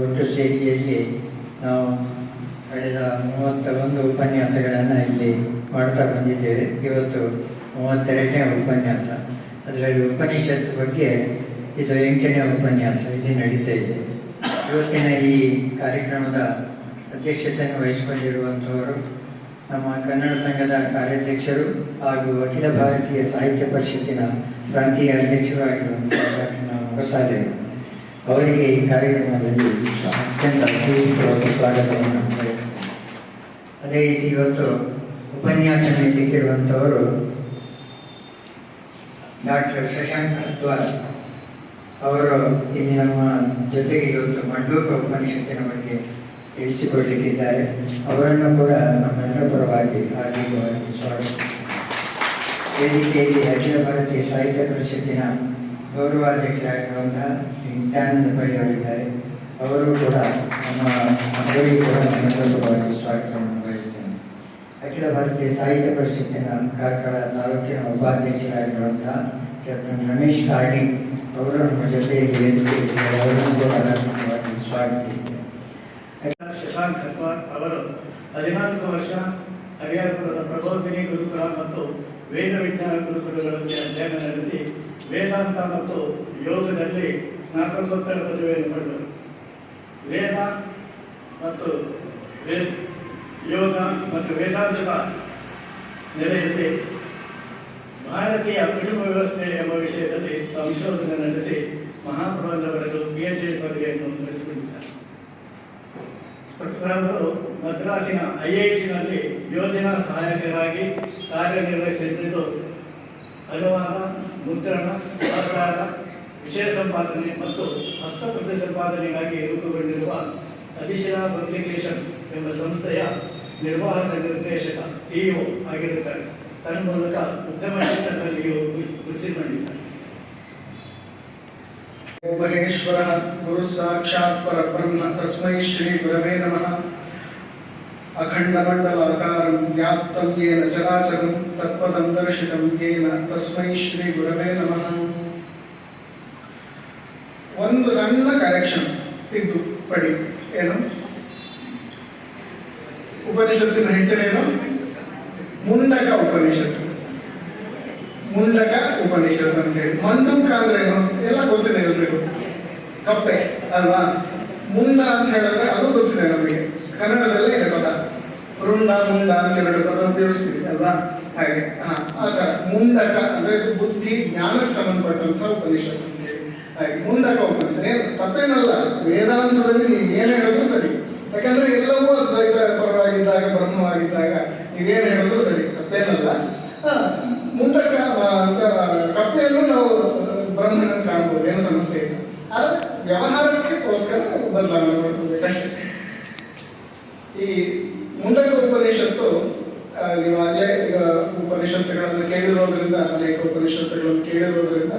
ಒಟ್ಟು ಸೇರಿಯಲ್ಲಿ ನಾವು ಕಳೆದ ಮೂವತ್ತ ಒಂದು ಉಪನ್ಯಾಸಗಳನ್ನು ಇಲ್ಲಿ ಮಾಡ್ತಾ ಬಂದಿದ್ದೇವೆ. ಇವತ್ತು ಮೂವತ್ತೆರಡನೇ ಉಪನ್ಯಾಸ. ಅದರಲ್ಲಿ ಉಪನಿಷತ್ ಬಗ್ಗೆ ಇದು ಎಂಟನೇ ಉಪನ್ಯಾಸ ಇಲ್ಲಿ ನಡೀತಾ ಇದೆ. ಇವತ್ತಿನ ಈ ಕಾರ್ಯಕ್ರಮದ ಅಧ್ಯಕ್ಷತೆಯನ್ನು ವಹಿಸಿಕೊಂಡಿರುವಂಥವರು ನಮ್ಮ ಕನ್ನಡ ಸಂಘದ ಕಾರ್ಯಾಧ್ಯಕ್ಷರು ಹಾಗೂ ಅಖಿಲ ಭಾರತೀಯ ಸಾಹಿತ್ಯ ಪರಿಷತ್ತಿನ ಪ್ರಾಂತೀಯ ಅಧ್ಯಕ್ಷರು ಆಗಿರುವಂಥ ಡಾಕ್ಟರ್ ಮೊಗಸಾಲೆಯವರು ಅವರಿಗೆ ಈ ಕಾರ್ಯಕ್ರಮದಲ್ಲಿ ಅತ್ಯಂತ ಪ್ರೀತಿಪೂರ್ವಕ ಸ್ವಾಗತವನ್ನು ಅದೇ ರೀತಿ ಇವತ್ತು ಉಪನ್ಯಾಸ ನೀಡಲಿಕ್ಕಿರುವಂಥವರು ಡಾಕ್ಟರ್ ಶಶಾಂಕ್ ಅದ್ವಾಲ್ ಅವರು ಇಲ್ಲಿ ನಮ್ಮ ಜೊತೆಗೆ ಇವತ್ತು ಮಂಡೂಕ ಉಪನಿಷತ್ತಿನ ಬಗ್ಗೆ ತಿಳಿಸಿಕೊಡಲಿಕ್ಕಿದ್ದಾರೆ ಅವರನ್ನು ಕೂಡ ನಮ್ಮ ಪರವಾಗಿ ಆರ್ಥಿಕವಾಗಿ ಸ್ವಾಗತ ವೇದಿಕೆಯಲ್ಲಿ ಅಖಿಲ ಭಾರತೀಯ ಸಾಹಿತ್ಯ ಪರಿಷತ್ತಿನ ಗೌರವಾಧ್ಯಕ್ಷರಾಗಿರುವಂತಹ ಶ್ರೀ ನಿತ್ಯಾನಂದ ಪೈ ಅವರಿದ್ದಾರೆ. ಅವರು ಕೂಡ ನಮ್ಮ ಅವರಿಗೂ ಕೂಡ ಪರವಾಗಿ ಸ್ವಾಗತವನ್ನು ಬಯಸ್ತೇನೆ ಅಖಿಲ ಭಾರತೀಯ ಸಾಹಿತ್ಯ ಪರಿಷತ್ತಿನ ಕಾರ್ಕಳ ತಾಲೂಕಿನ ಉಪಾಧ್ಯಕ್ಷರಾಗಿರುವಂತಹ ಕ್ಯಾಪ್ಟನ್ ರಮೇಶ್ ಕಾರ್ಡಿಂಗ್ ಅವರು ನಮ್ಮ ಜೊತೆಯಲ್ಲಿ ಅವರನ್ನು ಕೂಡ ಸ್ವಾಗತಿಸಿದ್ದೇನೆ ಶಶಾಂಕ್ ಖತ್ವಾರ್ ಅವರು ಹದಿನಾಲ್ಕು ವರ್ಷ ಹರಿಹರಪುರದ ಪ್ರಬೋಧಿನಿ ಗುರುಕುಲ ಮತ್ತು ವೇದ ವಿಜ್ಞಾನ ಗುರುಕುಲಗಳಲ್ಲಿ ಅಧ್ಯಯನ ನಡೆಸಿ ವೇದಾಂತ ಮತ್ತು ಯೋಗದಲ್ಲಿ ಸ್ನಾತಕೋತ್ತರ ಪದವಿಯನ್ನು ಪಡೆದರು. ವೇದ ಮತ್ತು ವೇದ ಯೋಗ ಮತ್ತು ವೇದಾಂತದ ನೆಲೆಯಲ್ಲಿ ಭಾರತೀಯ ಕುಟುಂಬ ವ್ಯವಸ್ಥೆ ಎಂಬ ವಿಷಯದಲ್ಲಿ ಸಂಶೋಧನೆ ನಡೆಸಿ ಮಹಾಪ್ರಬಂಧ ಬರೆದು ಪಿ ಎಚ್ ಡಿ ಪದವಿಯನ್ನು ನಡೆಸಿಕೊಂಡಿದ್ದಾರೆ ಅವರು ಮದ್ರಾಸಿನ ಐಐಟಿನಲ್ಲಿ ಯೋಜನಾ ಸಹಾಯಕರಾಗಿ ಕಾರ್ಯನಿರ್ವಹಿಸುತ್ತಿದ್ದು ಅನುವಾದ ಮುದ್ರಣ, ಸಹಕಾರ, ವಿಷಯ ಸಂಪಾದನೆ ಮತ್ತು ಹಸ್ತಪ್ರತಿ ಸಂಪಾದನೆಗಾಗಿ ರೂಪುಗೊಂಡಿರುವ ಅಧಿಶಿಲಾ ಪಬ್ಲಿಕೇಶನ್ ಎಂಬ ಸಂಸ್ಥೆಯ ನಿರ್ವಾಹಕ ನಿರ್ದೇಶಕ, ಸಿಇಒ ಆಗಿರುತ್ತಾರೆ. ತನ್ನ ಮೂಲಕ ಉದ್ಯಮ ಕ್ಷೇತ್ರದಲ್ಲಿಯೂ ಮಹೇಶ್ವರ ಗುರು ಸಾಕ್ಷಾತ್ ಪರಬ್ರಹ್ಮ. ತಸ್ಮೈ ಶ್ರೀ ಗುರವೇ ನಮಃ. ಅಖಂಡಮಂಡಲಾಕಾರಂ ವ್ಯಾಪ್ತಂ ಯೇನ ಚರಾಚರಂ ತತ್ಪದಂ ದರ್ಶಿತಂ ಯೇನ ತಸ್ಮೈ ಶ್ರೀ ಗುರವೇ ನಮಃ ಒಂದು ಸಣ್ಣ ಕರೆಕ್ಷನ್ ತಿದ್ದುಪಡಿ ಏನು? ಉಪನಿಷತ್ತಿನ ಹೆಸರೇನು? ಮುಂಡಕ ಉಪನಿಷತ್ತು. ಮುಂಡಕ ಉಪನಿಷತ್ ಅಂತ ಹೇಳಿ. ಮಂಡುಕ ಅಂದ್ರೆ ಏನು? ಎಲ್ಲ ಗೊತ್ತಿದೆ ಎಲ್ರಿಗೂ. ಕಪ್ಪೆ, ಅಲ್ವಾ? ಮುಂಡ ಅಂತ ಹೇಳಿದ್ರೆ ಅದು ಗೊತ್ತಿದೆ ನಮಗೆ. ಕನ್ನಡದಲ್ಲೇ ರುಂಡ ಮುಂಡ ಅಂತ ಎರಡು ಪದ ಉಪಯೋಗಿಸ್ತೀವಿ ಅಲ್ವಾ? ಹಾಗೆ, ಹಾ, ಆ ಥರ. ಮುಂಡಕ, ಅಂದ್ರೆ ಬುದ್ಧಿ, ಜ್ಞಾನಕ್ಕೆ ಸಂಬಂಧಪಟ್ಟಂತಹ ಉಪನಿಷತ್ ಹಾಗೆ, ಮುಂಡಕ ಉಪನಿಷತ್ ಏನು, ತಪ್ಪೇನಲ್ಲ. ವೇದಾಂತದಲ್ಲಿ ನೀವು ಏನು ಹೇಳಿದ್ರು ಸರಿ. ಯಾಕಂದ್ರೆ ಎಲ್ಲವೂ ಅದ್ವೈತ ಪರವಾಗಿದ್ದಾಗ, ಬ್ರಹ್ಮವಾಗಿದ್ದಾಗ ನೀವೇನು ಹೇಳಿದ್ರು ಸರಿ. ತಪ್ಪೇನಲ್ಲ. ಮುಂಡಕ ಅಂತ ಕಪ್ಪೆಯಲ್ಲೂ ನಾವು ಬ್ರಹ್ಮನ ಕಾಣ್ಬೋದು. ಏನು ಸಮಸ್ಯೆ ಇಲ್ಲ. ಆದರೆ ವ್ಯವಹಾರಕ್ಕೋಸ್ಕರ ಬದಲಾವಣೆ ಮಾಡ್ಕೋಬೇಕಷ್ಟೇ ಈ ಮುಂಡಕ ಉಪನಿಷತ್ತು ಆ, ನೀವು ಅಲ್ಲೇ ಈಗ ಉಪನಿಷತ್ತುಗಳನ್ನು ಕೇಳಿರೋದ್ರಿಂದ ಅನೇಕ ಉಪನಿಷತ್ತುಗಳನ್ನು ಕೇಳಿರೋದ್ರಿಂದ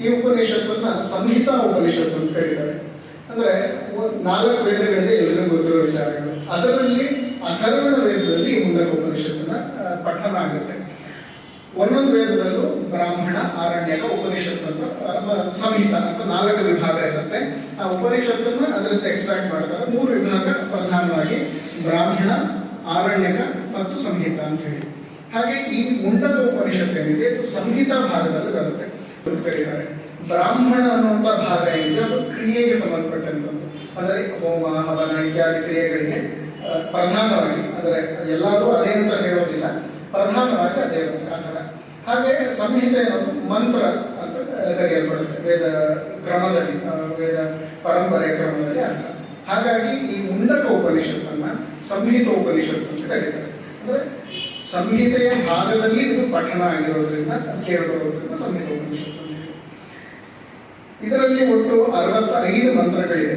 ಈ ಉಪನಿಷತ್ತನ್ನ ಸಂಹಿತಾ ಉಪನಿಷತ್ತು ಅಂತ ಕರೀತಾರೆ. ಅಂದ್ರೆ ನಾಲ್ಕು ವೇದಗಳಿದೆ ಎಲ್ಲರಿಗೂ ಗೊತ್ತಿರೋ ವಿಚಾರಗಳು. ಅದರಲ್ಲಿ ಅಥರ್ವಣ ವೇದದಲ್ಲಿ ಮುಂಡಕ ಉಪನಿಷತ್ತನ್ನ ಪಠನ ಆಗುತ್ತೆ. ಒಂದೊಂದು ವೇದದಲ್ಲೂ ಬ್ರಾಹ್ಮಣ, ಆರಣ್ಯಕ ಉಪನಿಷತ್ ಅಂತ ಸಂಹಿತ ಅಂತ ನಾಲ್ಕು ವಿಭಾಗ ಇರುತ್ತೆ. ಆ ಉಪನಿಷತ್ತನ್ನ ಅದರಿಂದ ಎಕ್ಸ್ಟ್ರಾಕ್ಟ್ ಮಾಡ್ತಾರೆ ಮೂರು ವಿಭಾಗ ಪ್ರಧಾನವಾಗಿ ಬ್ರಾಹ್ಮಣ, ಆರಣ್ಯಕ ಮತ್ತು ಸಂಹಿತ ಅಂತ ಹೇಳಿ. ಹಾಗೆ ಈ ಮುಂಡಕ ಉಪನಿಷತ್ ಏನಿದೆ ಇದು ಸಂಹಿತ ಭಾಗದಲ್ಲಿ ಬರುತ್ತೆ. ಅಂತ ಕರೀತಾರೆ ಬ್ರಾಹ್ಮಣ ಅನ್ನುವಂಥ ಭಾಗ ಏನಿದೆ, ಅದು ಕ್ರಿಯೆಗೆ ಸಂಬಂಧಪಟ್ಟಂಥದ್ದು. ಅಂದರೆ ಹೋಮ, ಹವನ ಇತ್ಯಾದಿ ಕ್ರಿಯೆಗಳಿಗೆ ಪ್ರಧಾನವಾಗಿ, ಅಂದರೆ ಎಲ್ಲದೂ ಅದೇ ಅಂತ ಹೇಳೋದಿಲ್ಲ. ಪ್ರಧಾನವಾಗಿ ಅದೇ ಥರ ಹಾಗೆ ಸಂಹಿತೆ ಮಂತ್ರ ಅಂತ ಕರೆಯಲ್ಪಡುತ್ತೆ. ವೇದ ಕ್ರಮದಲ್ಲಿ ವೇದ ಪರಂಪರೆ ಕ್ರಮದಲ್ಲಿ ಅಂತ ಹಾಗಾಗಿ ಈ ಮುಂಡಕ ಉಪನಿಷತ್ತನ್ನ ಸಂಹಿತ ಉಪನಿಷತ್ತು ಅಂತ ಕರೀತಾರೆ. ಅಂದ್ರೆ ಸಂಹಿತೆಯ ಭಾಗದಲ್ಲಿ ಇದು ಪಠಣ ಆಗಿರೋದ್ರಿಂದ ಕೇಳಬರೋದ್ರಿಂದ ಸಂಹಿತ ಉಪನಿಷತ್ತು ಇದರಲ್ಲಿ ಒಟ್ಟು ಅರವತ್ತೈದು ಮಂತ್ರಗಳಿದೆ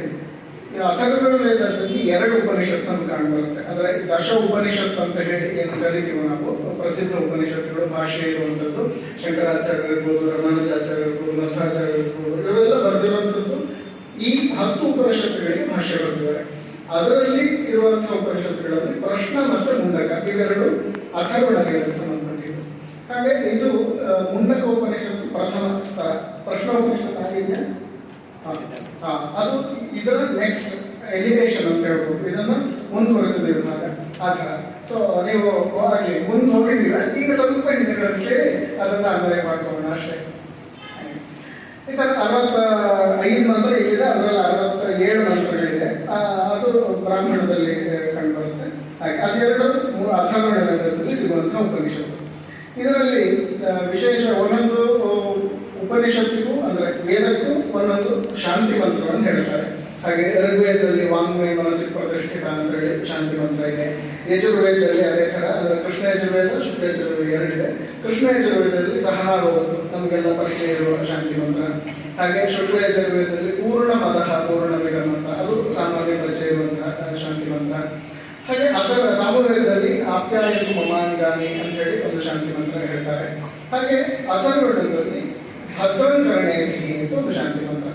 ಈ ಅಥರ್ವಣ ವೇದದಲ್ಲಿ ಎರಡು ಉಪನಿಷತ್ತನ್ನು ಕಾಣಬರುತ್ತೆ. ಅಂದ್ರೆ ದಶ ಉಪನಿಷತ್ ಅಂತ ಹೇಳಿ ಏನು ಕರಿತೀವಿ ನಾವು, ಪ್ರಸಿದ್ಧ ಉಪನಿಷತ್ತುಗಳು, ಭಾಷೆ ಇರುವಂಥದ್ದು ಶಂಕರಾಚಾರ್ಯ ಇರ್ಬೋದು ರಮಾನುಜಾಚಾರ್ಯ ಇರ್ಬೋದು ಮಧ್ವಾಚಾರ್ಯ ಇರ್ಬೋದು ಇವರೆಲ್ಲ ಬರೆದಿರುವಂಥದ್ದು ಈ ಹತ್ತು ಉಪನಿಷತ್ತುಗಳಿಗೆ ಭಾಷೆ ಬರೆದಿದ್ದಾರೆ ಅದರಲ್ಲಿ ಇರುವಂತಹ ಉಪನಿಷತ್ತುಗಳಲ್ಲಿ ಪ್ರಶ್ನ ಮತ್ತು ಮುಂಡಕ, ಇವೆರಡು ಅಥರ್ವಣ ವೇದಕ್ಕೆ ಸಂಬಂಧಪಟ್ಟಿದ್ದು. ಹಾಗೆ ಇದು ಮುಂಡಕ ಉಪನಿಷತ್ತು ಪ್ರಥಮ ಸ್ಥಳ ಪ್ರಶ್ನ ಉಪನಿಷತ್ತು ಅದು ಇದರ ನೆಕ್ಸ್ಟ್ ಎಲಿವೇಶನ್ ಅಂತ ಹೇಳ್ಬೋದು. ಇದನ್ನು ಮುಂದುವರಿಸಿದ ವಿಭಾಗ ಆ ಥರ. ಸೊ ನೀವು ಆಗಲಿ ಮುಂದೆ ಹೋಗಿದ್ದೀರಾ? ಈಗ ಸ್ವಲ್ಪ ಹಿಂದಿಗಳನ್ನು ಕೇಳಿ, ಅದನ್ನು ಅನ್ವಯ ಮಾಡ್ಕೊಳ್ಳೋಣ ಅಷ್ಟೇ. ಈ ಥರ ಅರವತ್ತ ಐದು ಮಂತ್ರ ಇಲ್ಲಿದೆ ಅದರಲ್ಲಿ ಅರವತ್ತ ಏಳು ಮಂತ್ರಗಳಿದೆ ಅದು ಬ್ರಾಹ್ಮಣದಲ್ಲಿ ಕಂಡುಬರುತ್ತೆ. ಹಾಗೆ ಅದೆರಡು ಅಥರ್ವಣ ವೇದದಲ್ಲಿ ಸಿಗುವಂತಹ ಉಪನಿಷತ್ತು. ಇದರಲ್ಲಿ ವಿಶೇಷ ಒಂದೊಂದು ಉಪನಿಷತ್ತಿಗೂ ಅಂದ್ರೆ ವೇದಕ್ಕೂ ಒಂದೊಂದು ಶಾಂತಿ ಮಂತ್ರವನ್ನು ಹೇಳ್ತಾರೆ. ಹಾಗೆ ಋಗ್ವೇದದಲ್ಲಿ ವಾಂಗ್ಮಯ ಮನಸ್ಸಿಗೆ ಪ್ರತಿಷ್ಠಿತ ಅಂತ ಹೇಳಿ ಶಾಂತಿ ಮಂತ್ರ ಇದೆ. ಯಜುರ್ವೇದದಲ್ಲಿ ಅದೇ ಥರ, ಅದರ ಕೃಷ್ಣ ಯಜುರ್ವೇದ ಶುಕ್ಲ ಯಜುರ್ವೇದ ಎರಡಿದೆ. ಕೃಷ್ಣ ಯಜುರ್ವೇದದಲ್ಲಿ ಸಹನಾಭವತ್ತು, ನಮಗೆಲ್ಲ ಪರಿಚಯ ಇರುವ ಶಾಂತಿ ಮಂತ್ರ. ಹಾಗೆ ಶುಕ್ಲ ಯಜುರ್ವೇದದಲ್ಲಿ ಪೂರ್ಣ ಮದ, ಪೂರ್ಣ ಅಂತ, ಅದು ಸಾಮಾನ್ಯ ಪರಿಚಯ ಇರುವಂತಹ ಶಾಂತಿ ಮಂತ್ರ. ಹಾಗೆ ಅದರ ಸಾಮವೇದದಲ್ಲಿ ಆಪ್ಯಾಯತು ಮಮಾನ್ಗಾನಿ ಅಂತ ಹೇಳಿ ಒಂದು ಶಾಂತಿ ಮಂತ್ರ ಹೇಳ್ತಾರೆ. ಹಾಗೆ ಅಥರ್ವಣದಲ್ಲಿ ಭದ್ರಂಕರಣೆ ಅಂತ ಒಂದು ಶಾಂತಿ ಮಂತ್ರ.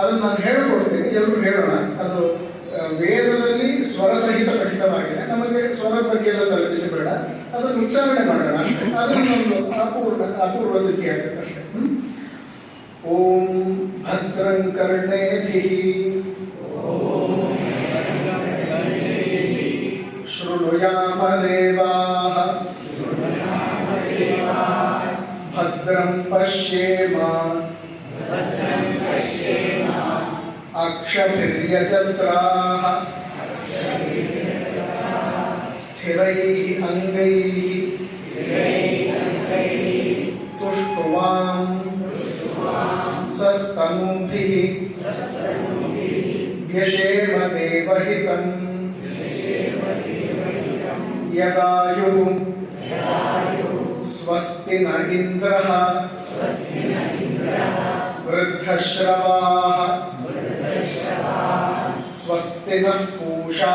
ಅದನ್ನು ನಾನು ಹೇಳಿಕೊಡ್ತೀನಿ. ಎಲ್ಲರೂ ಹೇಳೋಣ. ಅದು ವೇದದಲ್ಲಿ ಸ್ವರ ಸಹಿತ ಪಠಿತವಾಗಿದೆ ನಮಗೆ ಸ್ವರ ಬಗ್ಗೆ ಎಲ್ಲ ತಲುಪಿಸಬೇಡ. ಅದನ್ನು ಉಚ್ಚಾರಣೆ ಮಾಡೋಣ. ಅಷ್ಟೇ ಅದನ್ನೊಂದು ಅಪೂರ್ವ ಅಪೂರ್ವ ಸಿದ್ಧಿ ಆಗುತ್ತೆ ಅಷ್ಟೇ. ಓಂ ಭದ್ರಂ ಕರ್ಣೇಭಿ. ಶೃಣುಯಾಮ ದೇವಾ भद्रं पश्येम। अक्षभिर्यजत्राः। स्थिरैः अङ्गैः। तुष्टुवां सस्तनूभिः। व्यशेम देवहितम्। यदायुः। स्वस्ति न इन्द्रः वृद्धश्रवाः। स्वस्ति नः पूषा।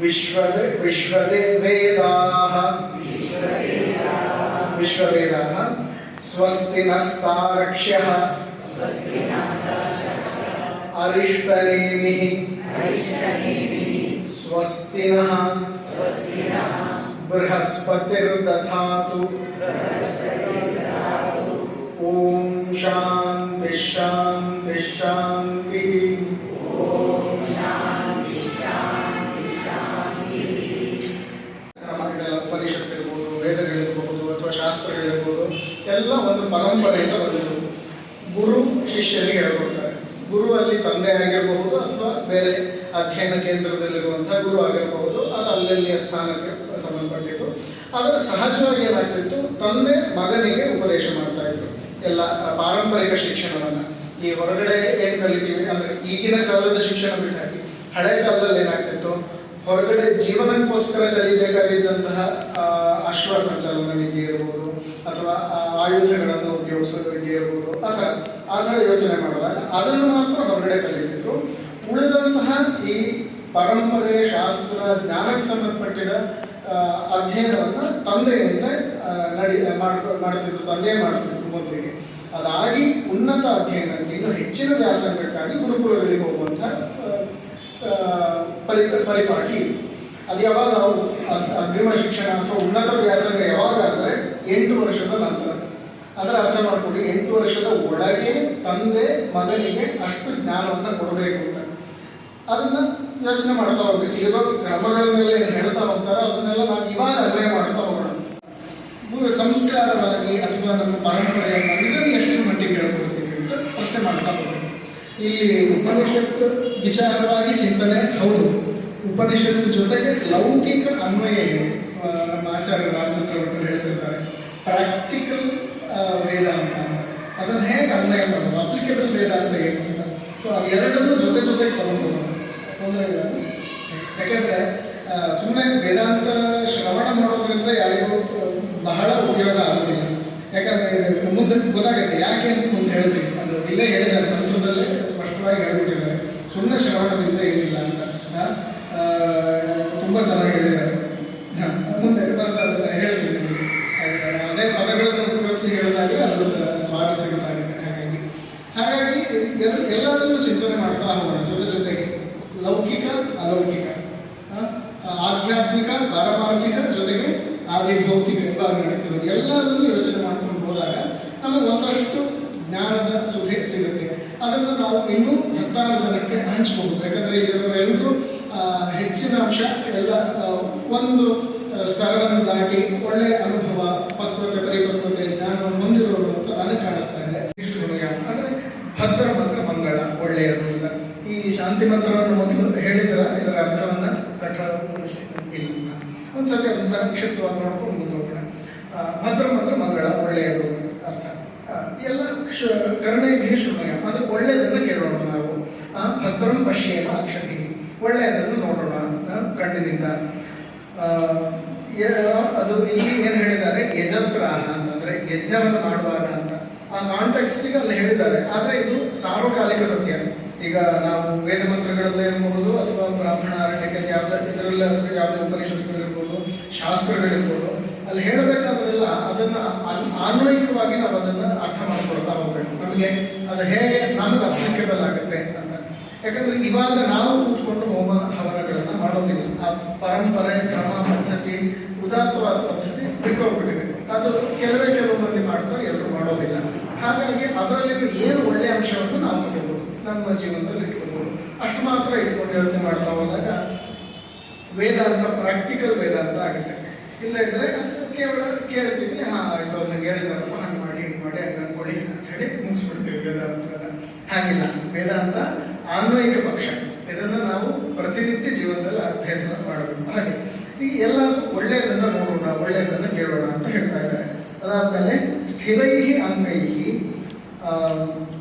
विश्वदे विश्वदेवेदाः। विश्ववेदाः। स्वस्ति नस्तार्क्ष्यः। अरिष्टनेमिः। स्वस्ति नः। बृहस्पतिर्दधातु ॐ शान्ति शान्ति शान्तिः ಕ್ರಮಗಳ ಉಪನಿಷತ್ತಿರ್ಬೋದು ವೇದಗಳಿರ್ಬೋದು ಅಥವಾ ಶಾಸ್ತ್ರಗಳಿರ್ಬೋದು ಎಲ್ಲ ಒಂದು ಪರಂಪರೆಯಿಂದ ಬಂದಿರುವುದು ಗುರು ಶಿಷ್ಯನಿಗೆ ಹೇಳ್ಕೊಡ್ತಾರೆ ಗುರು ಅಲ್ಲಿ ತಂದೆ ಆಗಿರಬಹುದು ಅಥವಾ ಬೇರೆ ಅಧ್ಯಯನ ಕೇಂದ್ರದಲ್ಲಿರುವಂತಹ ಗುರು ಆಗಿರಬಹುದು ಅದು ಅಲ್ಲಲ್ಲಿಯ ಸ್ಥಾನಕ್ಕೆ ಸಂಬಂಧಪಟ್ಟಿದ್ದು ಆದರೆ ಸಹಜವಾಗಿ ಏನಾಗ್ತಿತ್ತು? ತಂದೆ ಮಗನಿಗೆ ಉಪದೇಶ ಮಾಡ್ತಾ ಇದ್ರು. ಎಲ್ಲ ಪಾರಂಪರಿಕ ಶಿಕ್ಷಣವನ್ನು. ಈ ಹೊರಗಡೆ ಏನ್ ಕಲಿತೀವಿ? ಅಂದ್ರೆ ಈಗಿನ ಕಾಲದ ಶಿಕ್ಷಣ ಬಿಟ್ಟಾಗಿ ಹಳೆ ಕಾಲದಲ್ಲಿ ಏನಾಗ್ತಿತ್ತು? ಹೊರಗಡೆ ಜೀವನಕ್ಕೋಸ್ಕರ ಕಲಿಬೇಕಾಗಿದ್ದಂತಹ ಆ, ಅಶ್ವ ಸಂಚಲನ ವಿದ್ಯೆ ಇರ್ಬೋದು ಅಥವಾ ಆಯುಧಗಳನ್ನು ಉಪಯೋಗಿಸೋದು ವಿದ್ಯೆ ಇರ್ಬೋದು ಅಥವಾ ಆ ಥರ ಯೋಚನೆ ಮಾಡಿದಾಗ ಅದನ್ನು ಮಾತ್ರ ಹೊರಗಡೆ ಕಲಿತಿದ್ರು. ಉಳಿದಂತಹ ಈ ಪರಂಪರೆ ಶಾಸ್ತ್ರ ಜ್ಞಾನಕ್ಕೆ ಸಂಬಂಧಪಟ್ಟಿದ ಅಧ್ಯಯನವನ್ನ ತಂದೆಯಿಂದ ನಡಿ ಮಾಡ್ತಿದ್ರು ತಂದೆ ಮಾಡ್ತಿದ್ರು ಮೊದಲಿಗೆ. ಅದಾಗಿ ಉನ್ನತ ಅಧ್ಯಯನಕ್ಕೆ ಇನ್ನು ಹೆಚ್ಚಿನ ವ್ಯಾಸಂಗಕ್ಕಾಗಿ ಗುರುಕುಲಗಳಿಗೆ ಆ, ಪರಿ ಪರಿಪಾಠಿ ಇತ್ತು ಅದು ಯಾವಾಗ ಅಗ್ರಿಮ ಶಿಕ್ಷಣ ಅಥವಾ ಉನ್ನತ ವ್ಯಾಸಂಗ ಯಾವಾಗ ಅಂದರೆ ಎಂಟು ವರ್ಷದ ನಂತರ. ಅಂದ್ರೆ ಅರ್ಥ ಮಾಡ್ಕೊಳ್ಳಿ ಎಂಟು ವರ್ಷದ ಒಳಗೆ ತಂದೆ ಮಗನಿಗೆ ಅಷ್ಟು ಜ್ಞಾನವನ್ನು ಕೊಡಬೇಕು ಅಂತ. ಅದನ್ನ ಯೋಚನೆ ಮಾಡ್ತಾ ಹೋಗ್ಬೇಕು. ಇರುವ ಕ್ರಮಗಳ ಮೇಲೆ ಹೇಳ್ತಾ ಹೋಗ್ತಾರೋ. ಅದನ್ನೆಲ್ಲ ನಾವು ಇವಾಗ ಅನ್ವಯ ಮಾಡ್ತಾ ಹೋಗೋಣ. ಸಂಸ್ಕಾರವಾಗಿ ಅಥವಾ ನಮ್ಮ ಪರಂಪರೆಯನ್ನು ಇದನ್ನು ಎಷ್ಟು ಮಟ್ಟಿಗೆ ಹೇಳ್ಕೊಡ್ತೀವಿ ಅಂತ ಪ್ರಶ್ನೆ ಮಾಡ್ತಾ ಹೋಗೋಣ. ಇಲ್ಲಿ ಉಪನಿಷತ್ ವಿಚಾರವಾಗಿ ಚಿಂತನೆ, ಹೌದು. ಉಪನಿಷತ್ ಜೊತೆಗೆ ಲೌಕಿಕ ಅನ್ವಯ ಏನು ನಮ್ಮ ಆಚಾರ್ಯ ರಾಮಚಂದ್ರ ಭಟ್ರು ಹೇಳ್ತಿರ್ತಾರೆ ಪ್ರಾಕ್ಟಿಕಲ್ ವೇದ ಅಂತ ಅದನ್ನು ಹೇಗೆ ಅನ್ವಯ ಮಾಡೋದು? ಅಪ್ಲಿಕೇಬಲ್ ವೇದ ಅಂತ ಏನು ಸೊ ಅದೆರಡನ್ನೂ ಜೊತೆ ಜೊತೆಗೆ ತಗೊಂಡು ಇಲ್ಲ ಯಾಕೆಂದ್ರೆ ಸುಮ್ಮನೆ ವೇದಾಂತ ಶ್ರವಣ ಮಾಡೋದ್ರಿಂದ ಯಾರಿಗೂ ಬಹಳ ಉಪಯೋಗ ಆಗೋದಿಲ್ಲ ಯಾಕಂದ್ರೆ ಮುಂದೆ ಗೊತ್ತಾಗುತ್ತೆ, ಯಾಕೆ ಅಂತ ಹೇಳ್ತೀನಿ ಅದು ಇಲ್ಲೇ ಹೇಳಿದ್ದಾರೆ ಮಂತ್ರದಲ್ಲೇ ಸ್ಪಷ್ಟವಾಗಿ ಹೇಳ್ಬಿಟ್ಟಿದ್ದಾರೆ. ಸುಮ್ಮನೆ ಶ್ರವಣದಿಂದ ಏನಿಲ್ಲ ಅಂತ. ತುಂಬಾ ಚೆನ್ನಾಗಿ ಹೇಳಿದ್ದಾರೆ. ಮುಂದೆ ಬರ್ತಾ ಹೇಳ್ತೀನಿ? ಅದೇ ಪದಗಳನ್ನು ಉಪಯೋಗಿಸಿ ಹೇಳಿದಾಗ ಅದು ಸ್ವಾರಸ್ಯ ಹಾಗಾಗಿ ಹಾಗಾಗಿ ಎಲ್ಲ ಎಲ್ಲದನ್ನು ಚಿಂತನೆ ಮಾಡ್ತಾ ಹೋಗೋಣ ಜೊತೆ ಜೊತೆಗೆ ಲೌಕಿಕ ಅಲೌಕಿಕ ಆ, ಆಧ್ಯಾತ್ಮಿಕ ಪಾರಮಾರ್ಥಿಕ ಜೊತೆಗೆ ಆದಿಭೌತಿಕ ವಿಭಾಗ ನಡೀತಿರೋದು ಎಲ್ಲದನ್ನು ಯೋಚನೆ ಮಾಡ್ಕೊಂಡು ಹೋದಾಗ ನಮಗೆ ಒಂದಷ್ಟು ಜ್ಞಾನದ ಅದನ್ನು ನಾವು ಇನ್ನೂ ಹತ್ತಾರು ಜನಕ್ಕೆ ಹಂಚ್ಬೋದು. ಯಾಕಂದ್ರೆ ಆ, ಹೆಚ್ಚಿನ ಅಂಶ ಎಲ್ಲ ಒಂದು ಸ್ಥಳವನ್ನು ದಾಟಿ ಒಳ್ಳೆಯ ಅನುಭವ ಪಕ್ವತೆ ಪರಿಪಕ್ವತೆ ಜ್ಞಾನವನ್ನು ಹೊಂದಿರೋರು ಅಂತ ನನಗೆ ಕಾಣಿಸ್ತಾ ಇದೆ. ಅಂದ್ರೆ ಭದ್ರ ಮಂತ್ರ ಮಂಗಳ ಒಳ್ಳೆಯದು ಇಲ್ಲ ಈ ಶಾಂತಿ ಮಂತ್ರವನ್ನು ಮೊದಲು ಹೇಳಿದ್ರ ಇದರ ಅರ್ಥವನ್ನ ಕಠ ಇಲ್ಲ. ಒಂದ್ಸತಿ ಅದನ್ನ ಸಂಕ್ಷಿಪ್ತವಾಗಿ ನೋಡ್ಕೊಂಡು ಮುಂದೆ ಹೋಗೋಣ ಆ, ಭದ್ರ ಮಂತ್ರ ಮಂಗಳ ಒಳ್ಳೆಯದು ಅಂತ ಅರ್ಥ ಆ, ಎಲ್ಲ ಕ್ಷ ಕರ್ಣೈಭಿ ಶೃಣಯ ಅಂದ್ರೆ ಒಳ್ಳೆಯದನ್ನು ಕೇಳೋಣ ನಾವು. ಆ, ಭದ್ರಂ ಪಶ್ಯೇಮ ಅಕ್ಷತಿ. ಒಳ್ಳೆಯದನ್ನು ನೋಡೋಣ ಕಣ್ಣಿನಿಂದ. ಅದು ಇಲ್ಲಿ ಏನು ಹೇಳಿದ್ದಾರೆ? ಯಜಂತ್ರಾಹ ಅಂತಂದ್ರೆ ಯಜ್ಞವನ್ನು ಮಾಡುವಾಗ ಅಂತ. ಆ ಕಾಂಟೆಕ್ಸ್ಟಿಗೆ ಅಲ್ಲಿ ಹೇಳಿದ್ದಾರೆ. ಆದರೆ ಇದು ಸಾರ್ವಕಾಲಿಕ ಸತ್ಯ. ಈಗ ನಾವು ವೇದ ಮಂತ್ರಗಳಲ್ಲೇ ಇರಬಹುದು ಅಥವಾ ಬ್ರಾಹ್ಮಣ ಅರಣ್ಯಕ್ಕೆ ಯಾವುದೇ ಇದರಲ್ಲಿ ಯಾವುದೇ ಉಪನಿಷತ್ಗಳಿರ್ಬೋದು ಶಾಸ್ತ್ರಗಳಿರ್ಬೋದು. ಅಲ್ಲಿ ಹೇಳಬೇಕಾದ್ರೆಲ್ಲ ಅದನ್ನ ಆನ್ವಯಿಕವಾಗಿ ನಾವು ಅದನ್ನ ಅರ್ಥ ಮಾಡ್ಕೊಳ್ತಾ ಹೋಗ್ಬೇಕು ನಮಗೆ ಅದು ಹೇಗೆ ನಮಗೆ ಅಪ್ಲಿಕೇಬಲ್ ಆಗುತ್ತೆ ಅಂತ. ಯಾಕಂದ್ರೆ ಇವಾಗ ನಾವು ಕೂತ್ಕೊಂಡು ಹೋಮ ಹವನಗಳನ್ನ ಮಾಡೋದಿಲ್ಲ. ಆ ಪರಂಪರೆ, ಕ್ರಮ, ಪದ್ಧತಿ, ಉದಾತ್ತವಾದ ಪದ್ಧತಿ ಬಿಟ್ಟೋಗ್ಬಿಟ್ಟಿದೆ. ಅದು ಕೆಲವೇ ಕೆಲವು ಮಂದಿ ಮಾಡ್ತಾರೆ, ಎಲ್ಲರೂ ಮಾಡೋದಿಲ್ಲ. ಹಾಗಾಗಿ ಅದರಲ್ಲಿರೋ ಏನು ಒಳ್ಳೆಯ ಅಂಶವನ್ನು ನಾವು ತಗೋಬಹುದು ನಮ್ಮ ಜೀವನದಲ್ಲಿ ಇಟ್ಕೋಬಹುದು ಅಷ್ಟು ಮಾತ್ರ ಇಟ್ಕೊಂಡು ಯೋಚನೆ ಮಾಡ್ತಾ ಹೋದಾಗ ವೇದಾಂತ ಪ್ರಾಕ್ಟಿಕಲ್ ವೇದಾಂತ ಆಗುತ್ತೆ. ಇಲ್ಲ ಇದ್ರೆ ಕೇವಲ ಕೇಳ್ತೀವಿ ಹಾ, ಆಯ್ತು ಅದನ್ನ ಹೇಳಿದಾರಪ್ಪ ಹಂಗೆ ಮಾಡಿ, ಹಿಂಗೆ ಮಾಡಿ, ಹಂಗೆ ಅನ್ಕೊಳ್ಳಿ ಅಂತ ಹೇಳಿ ಮುಗಿಸ್ಬಿಡ್ತೀವಿ ವೇದಾಂತನ ಹಾಗಿಲ್ಲ. ವೇದಾಂತ ಆನ್ವಯಿಕ ಪಕ್ಷ. ಇದನ್ನು ನಾವು ಪ್ರತಿನಿತ್ಯ ಜೀವನದಲ್ಲಿ ಅಭ್ಯಾಸ ಮಾಡಬೇಕು ಹಾಗೆ. ಈಗ ಎಲ್ಲಾದ್ರೂ ಒಳ್ಳೆಯದನ್ನ ನೋಡೋಣ ಒಳ್ಳೆಯದನ್ನ ಕೇಳೋಣ ಅಂತ ಹೇಳ್ತಾ ಇದ್ದಾರೆ. ಅದಾದಮೇಲೆ ಸ್ಥಿರೈ ಅಂಗೈಹಿ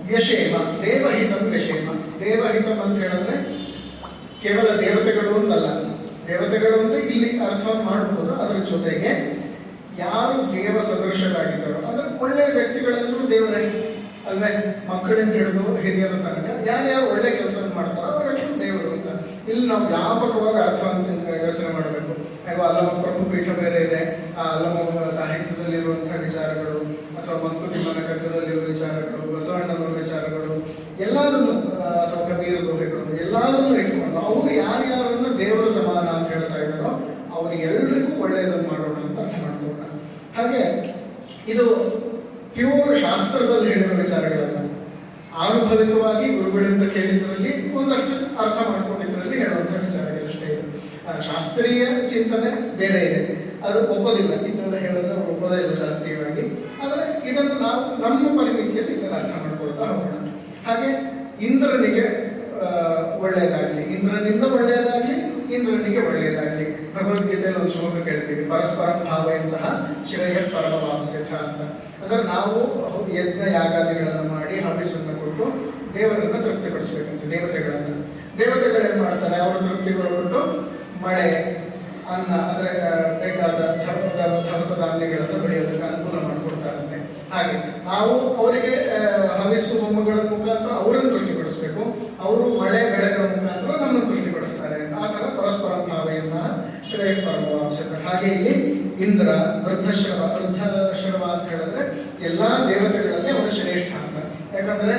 ವ್ಯಷೇಮ ದೇವಹಿತಂ ವ್ಯಷೇಮ ದೇವಹಿತಂ ಅಂತ ಹೇಳಿದ್ರೆ ಕೇವಲ ದೇವತೆಗಳು ಅಂತಲ್ಲ ದೇವತೆಗಳು ಅಂತ ಇಲ್ಲಿ ಅರ್ಥ ಮಾಡ್ಬೋದು ಅದರ ಜೊತೆಗೆ ಯಾರು ದೇವ ಸದೃಶರಾಗಿದ್ದಾರೋ, ಅಂದ್ರೆ ಒಳ್ಳೆಯ ವ್ಯಕ್ತಿಗಳನ್ನು ದೇವರೇ ಅಲ್ವೇ? ಮಕ್ಕಳಿಂದ ಹಿಡಿದು ಹಿರಿಯರ ತನಕ ಯಾರ್ಯಾರು ಒಳ್ಳೆ ಕೆಲಸ ಮಾಡ್ತಾರೋ ಅವರೆಲ್ಲರೂ ದೇವರು ಅಂತ. ಇಲ್ಲಿ ನಾವು ವ್ಯಾಪಕವಾಗಿ ಅರ್ಥ ಯೋಚನೆ ಮಾಡಬೇಕು. ಅಯ್ಯೋ, ಅಲ್ಲಮ್ಮ ಪ್ರಭು ಪೀಠ ಬೇರೆ ಇದೆ. ಆ ಸಾಹಿತ್ಯದಲ್ಲಿ ಸಾಹಿತ್ಯದಲ್ಲಿರುವಂತಹ ವಿಚಾರಗಳು, ಅಥವಾ ಮಂಕುತಿಮ್ಮನ ಕಗ್ಗದಲ್ಲಿರುವ ವಿಚಾರಗಳು, ಬಸವಣ್ಣನವರ ವಿಚಾರಗಳು, ಎಲ್ಲದನ್ನು ಅಥವಾ ಕಬೀರ ಗೋಹೆಗಳು, ಎಲ್ಲದನ್ನು ಇಟ್ಕೊಂಡು, ಅವರು ಯಾರ್ಯಾರನ್ನ ದೇವರ ಸಮಾನ ಅಂತ ಹೇಳ್ತಾ ಇದ್ದಾರೋ ಅವರಿಗೆಲ್ಲರಿಗೂ ಒಳ್ಳೆಯದನ್ನು ಮಾಡೋಣ ಅಂತ ಅರ್ಥ ಮಾಡ್ಕೊಳ್ಳೋಣ ಹಾಗೆ ಇದು ಪ್ಯೂರ್ ಶಾಸ್ತ್ರದಲ್ಲಿ ಹೇಳಿರುವ ವಿಚಾರಗಳಲ್ಲ ಆನುಭವಿಕವಾಗಿ ಗುರುಗಳಿಂದ ಕೇಳಿದ್ರಲ್ಲಿ ಒಂದಷ್ಟು ಅರ್ಥ ಮಾಡ್ಕೊಂಡಿದ್ರಲ್ಲಿ ಹೇಳುವಂಥ ವಿಚಾರಗಳಷ್ಟೇ ಇದೆ ಶಾಸ್ತ್ರೀಯ ಚಿಂತನೆ ಬೇರೆ ಇದೆ. ಅದು ಒಪ್ಪೋದಿಲ್ಲ. ಇದನ್ನ ಹೇಳಿದ್ರೆ ಒಪ್ಪದೇ ಇಲ್ಲ ಶಾಸ್ತ್ರೀಯವಾಗಿ. ಆದರೆ ಇದನ್ನು ನಾವು ನಮ್ಮ ಪರಿಮಿತಿಯಲ್ಲಿ ಇದನ್ನು ಅರ್ಥ ಮಾಡ್ಕೊಳ್ತಾ ಹೋಗೋಣ. ಹಾಗೆ ಇಂದ್ರನಿಗೆ ಒಳ್ಳೆಯದಾಗಲಿ. ಇಂದ್ರನಿಂದ ಒಳ್ಳೆಯದಾಗ್ಲಿ ಒಂದು ಶ್ಲೋಕ ಕೇಳ್ತೀವಿ. ಪರಸ್ಪರ ಭಾವೆಯಂತಹ ಶ್ರೇಯ ಪರಮವಾಂಸ್ಯಥ ಅಂತ ಅಂದ್ರೆ ನಾವು ಯಜ್ಞ ಯಾಗಾದಿಗಳನ್ನು ಮಾಡಿ ಹವಿಸನ್ನು ಕೊಟ್ಟು ದೇವರನ್ನು ತೃಪ್ತಿಪಡಿಸ್ಬೇಕಂತ, ದೇವತೆಗಳನ್ನ. ದೇವತೆಗಳೇನು ಮಾಡ್ತಾರೆ, ಅವರು ಕೊಟ್ಟು ಮಳೆ, ಅನ್ನ, ಅಂದ್ರೆ ಬೇಕಾದ ದವಸ ಧಾನ್ಯಗಳನ್ನು ಬೆಳೆಯೋದಕ್ಕೆ ಅನುಕೂಲ ಮಾಡಿಕೊಡ್ತಾರಂತೆ. ಹಾಗೆ ನಾವು ಅವರಿಗೆ ಹವಿಸು ಮೊಮ್ಮಗಳ ಮುಖಾಂತರ ಅವರನ್ನು ತೃಪ್ತಿಪಡಿಸ್ಬೇಕು. ಅವರು ಮಳೆ ಬೆಳೆಗಳ ಮುಖಾಂತರ ನಮ್ಮನ್ನು ತೃಪ್ತಿಪಡಿಸ್ತಾರೆ ಅಂತ. ಆ ಥರ ಪರಸ್ಪರ ಭಾವೆಯಂತಹ ಶ್ರೇಷ್ಠ ಪರಮವಾಂಶತೆ ಹಾಗೆ ಇಲ್ಲಿ ಇಂದ್ರ ವೃದ್ಧಶ್ರವ ವೃದ್ಧಶ್ರವ ಅಂತ ಹೇಳಿದ್ರೆ ಎಲ್ಲಾ ದೇವತೆಗಳಲ್ಲಿ ಅವನು ಶ್ರೇಷ್ಠ ಅಂತ. ಯಾಕಂದ್ರೆ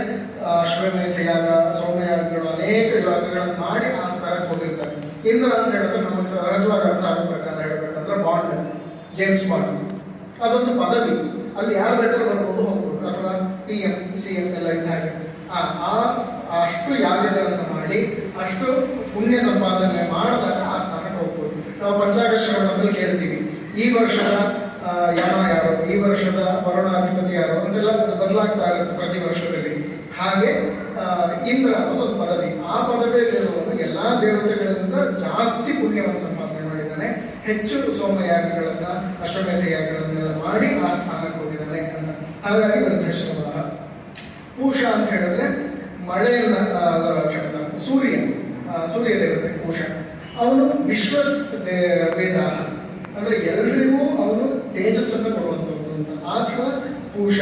ಅಶ್ವಮೇಧ ಯಾಗ, ಸೌಮ್ಯಯಾಗಗಳು, ಅನೇಕ ಯಾಗಗಳನ್ನು ಮಾಡಿ ಆ ಸ್ಥಾನಕ್ಕೆ ಹೋಗಿರ್ತಾರೆ. ಇಂದ್ರ ಅಂತ ಹೇಳಿದ್ರೆ ನಮಗೆ ಸಹಜವಾಗಿ ಅರ್ಥ ಆಗೋ ಪ್ರಕಾರ ಹೇಳ್ಬೇಕಂದ್ರೆ ಬಾಂಡ್, ಜೇಮ್ಸ್ ಬಾಂಡ್. ಅದೊಂದು ಪದವಿ. ಅಲ್ಲಿ ಯಾರು ಬೇಕಾದ್ರೂ ಬರ್ಬೋದು, ಹೋಗ್ಬೋದು. ಅಥವಾ ಪಿ ಎಂ, ಸಿ ಎಂ ಎಲ್ಲ ಇದ್ದ ಹಾಗೆ. ಆ ಅಷ್ಟು ಯಾಗಗಳನ್ನು ಮಾಡಿ, ಅಷ್ಟು ಪುಣ್ಯ ಸಂಪಾದನೆ ಮಾಡಿದಾಗ ಆ ನಾವು ಪಂಚಾಕ್ಷರಗಳನ್ನು ಕೇಳ್ತೀವಿ. ಈ ವರ್ಷದ ಯಮ ಯಾರು ಈ ವರ್ಷದ ವರುಣಾಧಿಪತಿ ಯಾರು ಅಂತೆಲ್ಲ ಬದಲಾಗ್ತಾ ಇರುತ್ತೆ ಪ್ರತಿ ವರ್ಷದಲ್ಲಿ. ಹಾಗೆ ಇಂದ್ರ ಅನ್ನೋದು ಒಂದು ಪದವಿ. ಆ ಪದವಿಯಲ್ಲಿರುವವನು ಎಲ್ಲಾ ದೇವತೆಗಳಿಂದ ಜಾಸ್ತಿ ಪುಣ್ಯವನ್ನು ಸಂಪಾದನೆ ಮಾಡಿದ್ದಾನೆ. ಹೆಚ್ಚು ಸೋಮಯಾಗಗಳನ್ನ ಅಶ್ವಮೇಧ ಯಾಗಗಳನ್ನೆಲ್ಲ ಮಾಡಿ ಆ ಸ್ಥಾನಕ್ಕೆ ಹೋಗಿದ್ದಾನೆ ಅಂತ ಹಾಗಾಗಿ ವೃದ್ಧಶ್ರಮ ಪೂಷ ಅಂತ ಹೇಳಿದ್ರೆ ಮಳೆಯನ್ನ ಸೂರ್ಯ ಸೂರ್ಯ ದೇವತೆ ಪೂಷ ಅವನು ವಿಶ್ವ ದೇ- ವೇದ, ಅಂದ್ರೆ ಎಲ್ರಿಗೂ ಅವರು ತೇಜಸ್ಸನ್ನು ಕೊಡುವಂಥದ್ದು ಅಂತ. ಆ ಥರ ಪೂಷ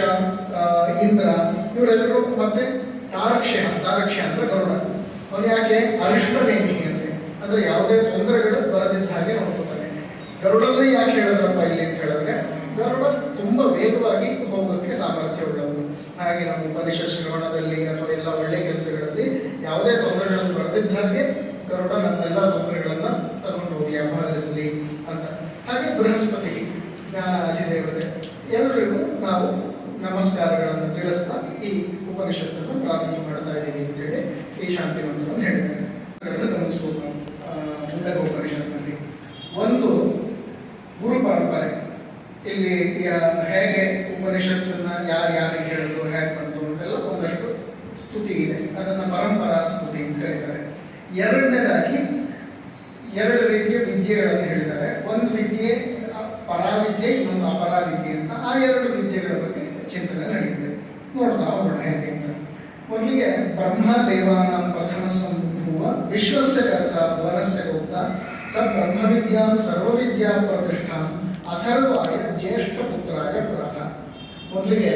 ಇಂದ್ರ, ಇವರೆಲ್ಲರೂ ಮತ್ತೆ ತಾರಕ್ಷ್ಯ ತಾರಕ್ಷ್ಯ ಅಂದ್ರೆ ಗರುಡ. ಅವನು ಯಾಕೆ? ಅರಿಷ್ಟ ನೇಮಿ ಅಂತೆ. ಅಂದ್ರೆ ಯಾವುದೇ ತೊಂದರೆಗಳು ಬರದಿದ್ದ ಹಾಗೆ ನೋಡ್ಕೋತಾನೆ. ಗರುಡಲ್ಲೇ ಯಾಕೆ ಹೇಳಿದ್ರಪ್ಪ ಇಲ್ಲಿ ಅಂತ ಹೇಳಿದ್ರೆ, ಗರುಡ ತುಂಬಾ ವೇಗವಾಗಿ ಹೋಗೋಕ್ಕೆ ಸಾಮರ್ಥ್ಯ ಉಳ್ಳವನು ಹಾಗೆ ನಮ್ಮ ಉಪನಿಷತ್ ಶ್ರವಣದಲ್ಲಿ ಅಥವಾ ಎಲ್ಲ ಒಳ್ಳೆ ಕೆಲಸಗಳಲ್ಲಿ ಯಾವುದೇ ತೊಂದರೆಗಳನ್ನು ಬರದಿದ್ದ ಹಾಗೆ ಗರುಡ ನಮ್ಮೆಲ್ಲ ತೊಂದರೆಗಳನ್ನ ತಗೊಂಡು ಹೋಗಿ ಅಪಹರಿಸಲಿ ಅಂತ. ಹಾಗೆ ಬೃಹಸ್ಪತಿ ಜ್ಞಾನ ಅಧಿದೇವತೆ ಎಲ್ಲರಿಗೂ ನಾವು ನಮಸ್ಕಾರಗಳನ್ನು ತಿಳಿಸ್ತಾ ಈ ಉಪನಿಷತ್ತನ್ನು ಪ್ರಾರಂಭ ಮಾಡ್ತಾ ಇದ್ದೀವಿ ಅಂತೇಳಿ ಈ ಶಾಂತಿ ಮಂತ್ರವನ್ನು ಹೇಳಿದ್ದಾರೆ. ಗಮನಿಸ್ಬೋದು ಮುಂಡಕ ಉಪನಿಷತ್ನಲ್ಲಿ ಒಂದು ಗುರು ಪರಂಪರೆ. ಇಲ್ಲಿ ಹೇಗೆ ಉಪನಿಷತ್ತನ್ನ ಯಾರು ಯಾರಿಗೆ ಹೇಳಿದ್ರು ಹೇಗೆ ಬಂತು ಅಂತೆಲ್ಲ ಒಂದಷ್ಟು ಸ್ತುತಿ ಇದೆ. ಅದನ್ನು ಪರಂಪರಾ ಸ್ತುತಿ ಅಂತ ಕರೀತಾರೆ ಎರಡನೇದಾಗಿ ಎರಡು ರೀತಿಯ ವಿದ್ಯೆಗಳನ್ನು ಹೇಳಿದ್ದಾರೆ. ಒಂದು ವಿದ್ಯೆ ಪರಾವಿದ್ಯೆ, ಇನ್ನೊಂದು ಅಪರಾವಿದ್ಯೆ ಅಂತ ಆ ಎರಡು ವಿದ್ಯೆಗಳ ಬಗ್ಗೆ ಚಿಂತನೆ ನಡೆಯುತ್ತೆ. ನೋಡ್ತಾ ಹೋಗೋಣ ಹೇಗೆ ಅಂತ. ಮೊದಲಿಗೆ ಬ್ರಹ್ಮ ದೇವಾನ ಪ್ರಥಮ ಸಂಭೂವ ವಿಶ್ವಸ್ಯ ಕರ್ತ ಭುವನಸ್ಯ ಗುಪ್ತ ಸ ಬ್ರಹ್ಮವಿದ್ಯಾಂ ಸರ್ವವಿದ್ಯಾ ಪ್ರತಿಷ್ಠಾಂ ಅಥರ್ವಾಯ ಜ್ಯೇಷ್ಠ ಪುತ್ರಾಯ ಪುರಾಣ ಮೊದಲಿಗೆ